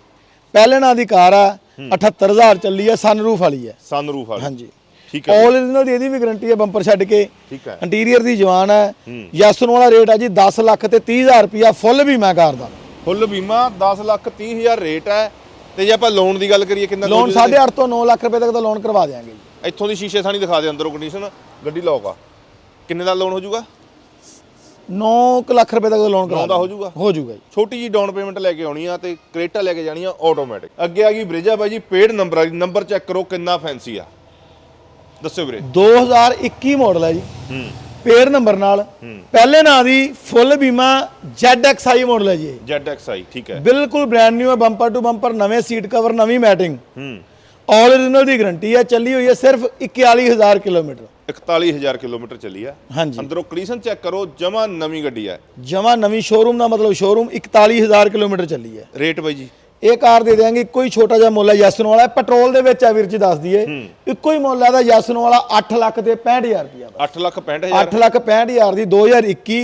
ਪਹਿਲੇ ਨਾਂ ਦੀ ਕਾਰ ਆ 78000 ਚੱਲੀ ਹੈ ਸਨਰੂਫ ਵਾਲੀ ਹੈ।
ਸਨਰੂਫ ਵਾਲੀ।
ਹਾਂਜੀ।
ਠੀਕ ਹੈ
ਆਲ origignal ਦੀ ਇਹਦੀ ਵੀ ਗਾਰੰਟੀ ਹੈ ਬੰਪਰ ਛੱਡ ਕੇ।
ਠੀਕ ਹੈ।
ਇੰਟੀਰੀਅਰ ਦੀ ਜਵਾਨ ਹੈ। ਯਸਨ ਵਾਲਾ ਰੇਟ ਹੈ ਜੀ 10 ਲੱਖ ਤੇ 30000 ਰੁਪਿਆ ਫੁੱਲ ਬੀਮਾ ਕਾਰ ਦਾ।
ਫੁੱਲ ਬੀਮਾ 10 ਲੱਖ 30 ਹਜ਼ਾਰ ਰੇਟ ਹੈ। ਤੇ ਜੇ ਆਪਾਂ ਲੋਨ ਦੀ ਗੱਲ ਕਰੀਏ ਕਿੰਨਾ
ਲੋਨ
ਕੁ ਹੋ ਜਾਊਗਾ?
8.5 ਤੋਂ 9 ਲੱਖ ਰੁਪਏ ਤੱਕ ਦਾ ਲੋਨ ਕਰਵਾ ਦੇਵਾਂਗੇ ਜੀ।
ਇੱਥੋਂ ਦੀ ਸ਼ੀਸ਼ੇ ਸਾਨੀ ਦਿਖਾ ਦੇ ਅੰਦਰੋਂ ਕੰਡੀਸ਼ਨ ਗੱਡੀ ਲੌਕ ਆ। ਕਿੰਨੇ ਦਾ ਲੋਨ ਹੋ ਜਾਊਗਾ
9 ਲੱਖ ਰੁਪਏ ਤੱਕ ਦਾ ਲੋਨ ਕਰਵਾ
ਨੌ ਦਾ ਹੋ ਜਾਊਗਾ?
ਹੋ ਜਾਊਗਾ ਜੀ।
ਛੋਟੀ ਜੀ ਡਾਊਨ ਪੇਮੈਂਟ ਲੈ ਕੇ ਆਉਣੀ ਆ ਤੇ ਕ੍ਰੇਟਾ ਲੈ ਕੇ ਜਾਣੀ ਆ ਆਟੋਮੈਟਿਕ ਅੱਗੇ ਆ ਗਈ ਬ੍ਰਿਜਾ ਬਾਈ ਜੀ ਪੇਡ ਨੰਬਰ ਆ ਜੀ। ਨੰਬਰ ਚੈੱਕ ਕਰੋ ਕਿੰਨਾ ਫੈਂਸੀ ਆ। ਦੱਸਿਓ ਵੀਰੇ।
2021 ਮਾਡਲ ਹੈ ਜੀ।
ਹੂੰ।
ਪੇਰ ਨੰਬਰ ਨਾਲ ਪਹਿਲੇ ਨਾਂ ਦੀ ਫੁੱਲ ਬੀਮਾ ZXi ਮਾਡਲ ਹੈ ਜੀ।
ZXi ਠੀਕ ਹੈ।
ਬਿਲਕੁਲ ਬ੍ਰਾਂਡ ਨਿਊ ਹੈ ਬੰਪਰ ਟੂ ਬੰਪਰ ਨਵੇਂ ਸੀਟ ਕਵਰ ਨਵੀਂ ਮੈਟਿੰਗ
ਹੂੰ।
ਆਲ origignal ਦੀ ਗਾਰੰਟੀ ਹੈ ਚੱਲੀ ਹੋਈ ਹੈ ਸਿਰਫ 41000 ਕਿਲੋਮੀਟਰ।
41000 ਕਿਲੋਮੀਟਰ ਚੱਲੀ ਆ
ਹਾਂਜੀ।
ਅੰਦਰੋਂ ਕੰਡੀਸ਼ਨ ਚੈੱਕ ਕਰੋ ਜਮਾ ਨਵੀਂ ਗੱਡੀ ਆ
ਜਮਾ ਨਵੀਂ ਸ਼ੋਰੂਮ ਦਾ ਮਤਲਬ ਸ਼ੋਰੂਮ 41000 ਕਿਲੋਮੀਟਰ ਚੱਲੀ ਹੈ।
ਰੇਟ ਬਾਈ ਜੀ।
ਇਹ ਕਾਰ ਦੇ ਦੇਾਂਗੇ ਇੱਕੋ ਹੀ ਛੋਟਾ ਜਿਹਾ ਮੁੱਲ ਹੈ ਯਸਨ ਵਾਲਾ। ਪੈਟਰੋਲ ਦੇ ਵਿੱਚ ਆ ਵੀਰ ਜੀ ਦੱਸ ਦਈਏ। ਇੱਕੋ ਹੀ ਮੁੱਲ ਹੈ ਦਾ ਯਸਨ ਵਾਲਾ 8 ਲੱਖ ਤੇ 65000 ਰੁਪਇਆ
8 ਲੱਖ 65000
8 ਲੱਖ 65000 ਦੀ 2021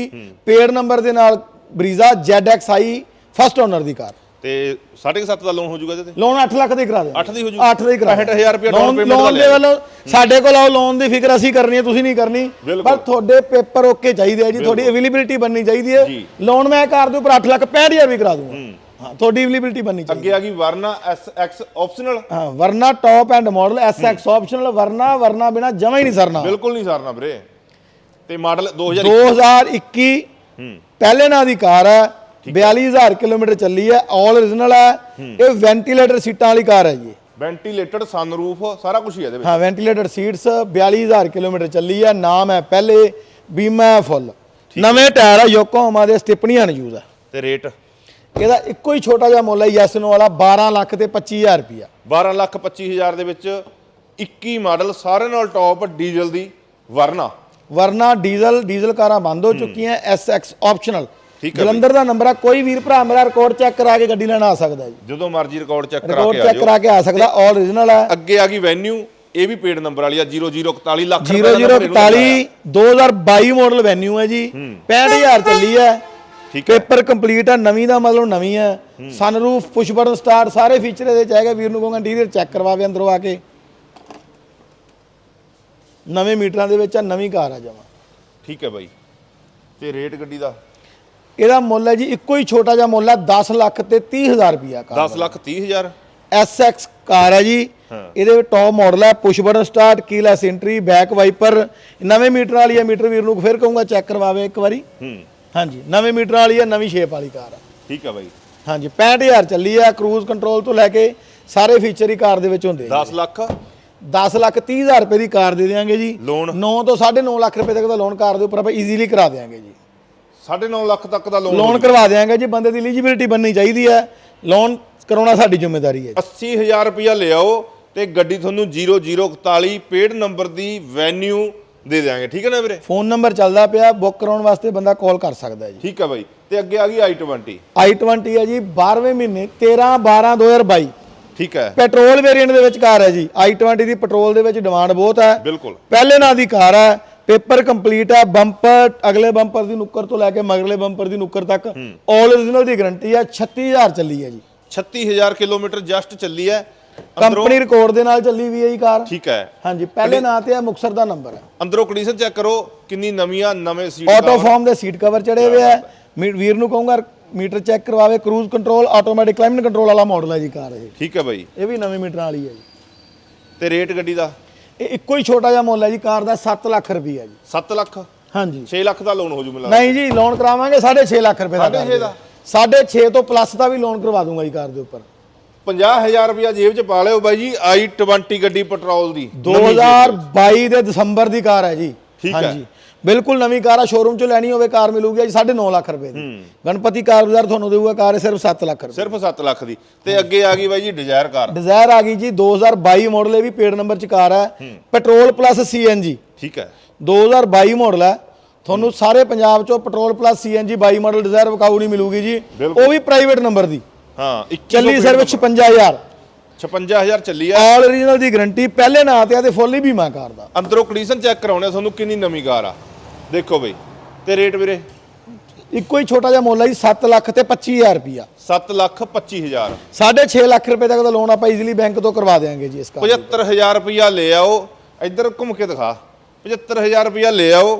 ਪੇਡ ਨੰਬਰ ਦੇ ਨਾਲ ਬਰੀਜ਼ਾ ZXi ਫਸਟ ਓਨਰ ਦੀ ਕਾਰ।
ਤੇ 7.5 ਦਾ ਲੋਨ ਹੋ ਜਾਊਗਾ ਇਹਦੇ ਤੇ?
ਲੋਨ 8 ਲੱਖ ਦੇ ਕਰਾ ਦੇ
8 ਦੀ ਹੋ ਜੂ
8 ਦੇ ਕਰਾ
65000 ਰੁਪਏ ਡਾਊਨ ਪੇਮੈਂਟ ਦਾ ਲਿਆ।
ਵੱਲੋਂ ਸਾਡੇ ਕੋਲ ਆਓ ਲੋਨ ਦੀ ਫਿਕਰ ਅਸੀਂ ਕਰਨੀ ਹੈ ਤੁਸੀਂ ਨਹੀਂ ਕਰਨੀ। ਪਰ ਤੁਹਾਡੇ ਪੇਪਰ ਓਕੇ ਚਾਹੀਦੇ ਆ ਜੀ ਤੁਹਾਡੀ ਅਵੇਲੇਬਿਲਿਟੀ ਬਣਨੀ ਚਾਹੀਦੀ ਹੈ। ਲੋਨ ਮੈਂ ਕਾਰ ਦੇ ਉੱਪਰ 8 ਲੱਖ 65000 ਵੀ ਕਰਾ ਦੂੰਗਾ। ਹਾਂ ਤੁਹਾਡੀ ਅਵੇਲੇਬਿਲਿਟੀ ਬਣਨੀ ਚਾਹੀਦੀ
ਅੱਗੇ ਆ ਗਈ ਵਰਨਾ SX ਆਪਸ਼ਨਲ
ਹਾਂ Verna top end model SX optional Verna Verna ਬਿਨਾ ਜਮਾ ਹੀ ਨਹੀਂ ਸਰਨਾ।
ਬਿਲਕੁਲ ਨਹੀਂ ਸਰਨਾ ਵੀਰੇ। ਤੇ ਮਾਡਲ 2000
2021
ਹੂੰ।
ਪਹਿਲੇ ਨਾਂ ਦੀ ਕਾਰ ਹੈ 42000 ਕਿਲੋਮੀਟਰ ਚੱਲੀ ਹੈ ਆਲ origignal ਹੈ। ਇਹ ਵੈਂਟੀਲੇਟਰ ਸੀਟਾਂ ਵਾਲੀ ਕਾਰ ਹੈ ਜੀ
ਵੈਂਟੀਲੇਟਡ ਸਨਰੂਫ ਸਾਰਾ ਕੁਝ ਹੀ ਹੈ ਇਹਦੇ ਵਿੱਚ।
ਹਾਂ ਵੈਂਟੀਲੇਟਰ ਸੀਟਸ 42000 ਕਿਲੋਮੀਟਰ ਚੱਲੀ ਹੈ ਨਾਮ ਹੈ ਪਹਿਲੇ ਬੀਮਾ ਫੁੱਲ ਨਵੇਂ ਟਾਇਰ ਹੈ ਯੋਕੋਹਾਮਾ ਦੇ ਸਟਿਪਨੀਆਂ ਨੇ ਯੂਜ਼ ਹੈ
ਤੇ ਰੇਟ
ਇਹਦਾ ਇੱਕੋ ਹੀ ਛੋਟਾ ਜਿਹਾ ਮੁੱਲ ਹੈ ਯੈਸਨੋ ਵਾਲਾ 12 ਲੱਖ ਤੇ 25000 ਰੁਪਿਆ
12 ਲੱਖ 25000 ਦੇ ਵਿੱਚ 21 ਮਾਡਲ ਸਾਰੇ ਨਾਲ ਟੌਪ ਡੀਜ਼ਲ ਦੀ ਵਰਨਾ।
ਵਰਨਾ ਡੀਜ਼ਲ ਡੀਜ਼ਲ ਕਾਰਾਂ ਬੰਦ ਹੋ ਚੁੱਕੀਆਂ SX ਆਪਸ਼ਨਲ ਜਲੰਧਰ ਦਾ ਨੰਬਰ ਹੈ ਕੋਈ ਵੀਰ ਭਰਾ ਮੇਰਾ ਰਿਕਾਰਡ ਚੈੱਕ ਕਰਾ ਕੇ ਗੱਡੀ ਲੈਣ ਆ ਸਕਦਾ ਜੀ।
ਜਦੋਂ ਮਰਜ਼ੀ ਰਿਕਾਰਡ ਚੈੱਕ ਕਰਾ ਕੇ ਆ
ਚੈੱਕ ਕਰਾ ਕੇ ਆ ਸਕਦਾ ਆਲ origignal ਹੈ
ਅੱਗੇ ਆ ਗਈ ਵੈਨਿਊ ਇਹ ਵੀ ਪੇਡ ਨੰਬਰ ਵਾਲੀ ਆ 0041 ਲੱਖ ਰੁਪਏ ਦਾ number ਇਹਨੂੰ
0041 2022 ਮਾਡਲ ਵੈਨਿਊ ਹੈ ਜੀ। 65000 ਚੱਲੀ ਹੈ। ਪੇਪਰ ਕੰਪਲੀਟ ਹੈ ਨਵੀਂ ਦਾ ਮਤਲਬ ਨਵੀਂ ਹੈ। ਸਨਰੂਫ ਪੁਸ਼ ਬਟਨ ਸਟਾਰਟ ਸਾਰੇ ਫੀਚਰ ਇਹਦੇ ਚ ਹੈਗੇ ਵੀਰ ਨੂੰ ਕਹੂੰਗਾ ਇੰਟੀਰੀਅਰ ਚੈੱਕ ਕਰਵਾਵੇ ਅੰਦਰੋਂ ਆ ਕੇ। ਨਵੇਂ ਮੀਟਰਾਂ ਦੇ ਵਿੱਚ ਆ ਨਵੀਂ ਕਾਰ ਆ ਜਾਵਾ
ਠੀਕ ਹੈ ਬਾਈ। ਤੇ ਰੇਟ ਗੱਡੀ ਦਾ?
ਇਹਦਾ ਮੁੱਲ ਹੈ ਜੀ ਇੱਕੋ ਹੀ ਛੋਟਾ ਜਿਹਾ ਮੁੱਲ ਹੈ 10 ਲੱਖ ਤੇ 30000 ਰੁਪਿਆ ਕਾਰ
10 ਲੱਖ 30000
SX ਕਾਰ ਹੈ ਜੀ। ਇਹਦੇ ਵਿੱਚ ਟੌਪ ਮਾਡਲ ਹੈ push button start keyless entry back wiper ਨਵੇਂ ਮੀਟਰ ਵਾਲੀ ਹੈ ਮੀਟਰ ਵੀਰ ਨੂੰ ਫਿਰ ਕਹੂੰਗਾ ਚੈੱਕ ਕਰਵਾਵੇ ਇੱਕ ਵਾਰੀ।
ਹੂੰ।
ਹਾਂਜੀ ਨਵੇਂ ਮੀਟਰ ਵਾਲੀ ਹੈ ਨਵੀਂ ਸ਼ੇਪ ਵਾਲੀ ਕਾਰ ਹੈ
ਠੀਕ ਹੈ ਬਾਈ।
ਹਾਂਜੀ 65000 ਚੱਲੀ ਹੈ ਕਰੂਜ਼ ਕੰਟਰੋਲ ਤੋਂ ਲੈ ਕੇ ਸਾਰੇ ਫੀਚਰ ਹੀ ਕਾਰ ਦੇ ਵਿੱਚ ਹੁੰਦੇ ਆ।
10 ਲੱਖ?
10 ਲੱਖ 30000 ਰੁਪਏ ਦੀ ਕਾਰ ਦੇ ਦੇਵਾਂਗੇ ਜੀ।
ਲੋਨ
9 ਤੋਂ 9.5 ਲੱਖ ਰੁਪਏ ਤੱਕ ਦਾ ਲੋਨ ਕਾਰ ਦੇ ਉੱਪਰ ਆਪਾਂ ਈਜ਼ੀਲੀ ਕਰਾ ਦੇਵਾਂਗੇ ਜੀ।
9.5 ਲੱਖ ਤੱਕ ਦਾ ਲੋਨ
ਲੋਨ ਕਰਵਾ ਦੇਵਾਂਗੇ ਜੀ ਬੰਦੇ ਦੀ ਐਲੀਜੀਬਿਲਟੀ ਬਣਨੀ ਚਾਹੀਦੀ ਹੈ ਲੋਨ ਕਰਾਉਣਾ ਸਾਡੀ ਜ਼ਿੰਮੇਵਾਰੀ ਹੈ
80000 ਰੁਪਇਆ ਲਿਆਓ ਤੇ ਗੱਡੀ ਤੁਹਾਨੂੰ 0041 ਪੇਡ ਨੰਬਰ ਦੀ ਵੈਨਿਊ ਦੇ ਦਿਆਂਗੇ ਠੀਕ ਹੈ ਨਾ ਵੀਰੇ?
ਫੋਨ ਨੰਬਰ ਚੱਲਦਾ ਪਿਆ ਬੁੱਕ ਕਰਾਉਣ ਵਾਸਤੇ ਬੰਦਾ ਕਾਲ ਕਰ ਸਕਦਾ ਹੈ ਜੀ।
ਠੀਕ ਹੈ ਬਾਈ ਤੇ ਅੱਗੇ ਆ ਗਈ i20
i20 ਹੈ ਜੀ 12ਵੇਂ ਮਹੀਨੇ 13 12 2022
ਠੀਕ ਹੈ।
ਪੈਟਰੋਲ ਵੇਰੀਐਂਟ ਦੇ ਵਿੱਚ ਕਾਰ ਹੈ ਜੀ i20 ਦੀ ਪੈਟਰੋਲ ਦੇ ਵਿੱਚ ਡਿਮਾਂਡ ਬਹੁਤ ਹੈ।
ਬਿਲਕੁਲ।
ਪਹਿਲੇ ਨਾਂ ਦੀ ਕਾਰ ਹੈ ਪੇਪਰ ਕੰਪਲੀਟ ਹੈ ਬੰਪਰ ਅਗਲੇ ਬੰਪਰ ਦੀ ਨੁੱਕਰ ਤੋਂ ਲੈ ਕੇ ਮਗਰਲੇ ਬੰਪਰ ਦੀ ਨੁੱਕਰ ਤੱਕ ਆਲ origignal ਦੀ ਗਾਰੰਟੀ ਹੈ 36000 ਚੱਲੀ ਹੈ ਜੀ।
36000 ਕਿਲੋਮੀਟਰ ਜਸਟ ਚੱਲੀ ਹੈ
ਕੰਪਨੀ ਰਿਕਾਰਡ ਦੇ ਨਾਲ ਚੱਲੀ ਵੀ ਹੈ ਜੀ ਕਾਰ।
ਠੀਕ ਹੈ।
ਹਾਂਜੀ ਪਹਿਲੇ ਨਾਂ ਤੇ ਹੈ ਮੁਕਸਰ ਦਾ ਨੰਬਰ ਹੈ।
ਅੰਦਰੋਂ ਕੰਡੀਸ਼ਨ ਚੈੱਕ ਕਰੋ ਕਿੰਨੀ ਨਵੀਂ ਆ ਨਵੇਂ ਸੀਟ
ਆਟੋ ਫਾਰਮ ਦੇ ਸੀਟ ਕਵਰ ਚੜੇ ਹੋਏ ਆ। ਵੀਰ ਨੂੰ ਕਹੂੰਗਾ meter check ਕਰਵਾਵੇ cruise control automatic climate control ਵਾਲਾ ਮਾਡਲ ਹੈ ਜੀ ਕਾਰ ਇਹ।
ਠੀਕ ਹੈ ਬਾਈ।
ਇਹ ਵੀ ਨਵੇਂ ਮੀਟਰਾਂ ਵਾਲੀ ਹੈ ਜੀ।
ਤੇ ਰੇਟ ਗੱਡੀ ਦਾ?
ਇਹ ਇੱਕੋ ਹੀ ਛੋਟਾ ਜਿਹਾ ਮੁੱਲ ਹੈ ਜੀ ਕਾਰ ਦਾ 7 ਲੱਖ ਰੁਪਈਆ ਜੀ।
7 ਲੱਖ?
ਹਾਂਜੀ।
6 ਲੱਖ ਦਾ ਲੋਨ ਹੋ ਜੂ ਮਿਲਾ
ਨਹੀਂ ਜੀ ਲੋਨ ਕਰਾਵਾਂਗੇ 6.5 ਲੱਖ ਰੁਪਏ ਦਾ
ਸਾਢੇ ਛੇ ਦਾ?
6.5 ਤੋਂ ਪਲੱਸ ਦਾ ਵੀ ਲੋਨ ਕਰਵਾ ਦੂੰਗਾ ਜੀ ਕਾਰ ਦੇ ਉੱਪਰ।
50000 ਰੁਪਇਆ ਜੇਬ 'ਚ ਪਾ ਲਿਓ ਬਾਈ ਜੀ i20 ਗੱਡੀ ਪੈਟਰੋਲ ਦੀ
2022 ਦੇ ਦਸੰਬਰ ਦੀ ਕਾਰ ਹੈ ਜੀ।
ਠੀਕ ਹੈ।
ਬਿਲਕੁਲ ਨਵੀਂ ਕਾਰ ਆ ਸ਼ੋਰੂਮ ਚੋਂ ਲੈਣੀ ਹੋਵੇ ਕਾਰ ਮਿਲੂਗੀ ਜੀ 9.5 ਲੱਖ ਰੁਪਏ ਦੀ। ਗਣਪਤੀ ਕਾਰ ਬਾਜ਼ਾਰ ਤੁਹਾਨੂੰ ਦੇਊਗਾ ਕਾਰ ਸਿਰਫ 7 ਲੱਖ ਰੁਪਏ
ਸਿਰਫ 7 ਲੱਖ ਦੀ। ਤੇ ਅੱਗੇ ਆ ਗਈ ਬਾਈ ਜੀ ਡਿਜ਼ਾਇਰ ਕਾਰ।
ਡਿਜ਼ਾਇਰ ਆ ਗਈ ਜੀ 2022 ਮਾਡਲ ਇਹ ਵੀ ਪੇਡ ਨੰਬਰ ਚ ਕਾਰ ਹੈ। ਪੈਟਰੋਲ ਪਲੱਸ ਸੀਐਨਜੀ
ਠੀਕ ਹੈ।
2022 ਮਾਡਲ ਹੈ। ਤੁਹਾਨੂੰ ਸਾਰੇ ਪੰਜਾਬ ਚੋਂ petrol plus CNG 22 model Dzire ਵਿਕਾਊ ਨਹੀਂ ਮਿਲੂਗੀ ਜੀ।
ਬਿਲਕੁਲ।
ਉਹ ਵੀ ਪ੍ਰਾਈਵੇਟ ਨੰਬਰ ਦੀ।
ਹਾਂ 21
ਚੱਲੀ ਸਿਰਫ 56000
56000 ਚੱਲੀ ਆ।
ਆਲ origignal ਦੀ ਗਾਰੰਟੀ ਪਹਿਲੇ ਨਾਂ ਤੇ ਆ ਤੇ ਫੁੱਲ ਹੀ ਬੀਮਾ ਕਾਰ ਦਾ।
ਅੰਦਰੋਂ ਕੰਡੀਸ਼ਨ ਚੈੱਕ ਕਰਾਉਣੇ ਆ ਤੁਹਾਨੂੰ ਕਿੰਨੀ ਨਵੀਂ ਕਾਰ ਆ? ਦੇਖੋ ਬਈ ਤੇ ਰੇਟ ਵੀਰੇ?
ਇੱਕੋ ਹੀ ਛੋਟਾ ਜਿਹਾ ਮੁੱਲ ਜੀ 7 ਲੱਖ ਤੇ 25000 ਰੁਪਿਆ
7 ਲੱਖ 25000
6.5 ਲੱਖ ਰੁਪਏ ਤੱਕ ਦਾ ਲੋਨ ਆਪਾਂ ਈਜ਼ੀਲੀ ਬੈਂਕ ਤੋਂ ਕਰਵਾ ਦੇਵਾਂਗੇ ਜੀ ਇਸ ਕਾਰ ਦਾ।
75000 ਰੁਪਇਆ ਲੈ ਆਓ। ਇੱਧਰ ਘੁੰਮ ਕੇ ਦਿਖਾ। 75000 ਰੁਪਇਆ ਲੈ ਆਓ।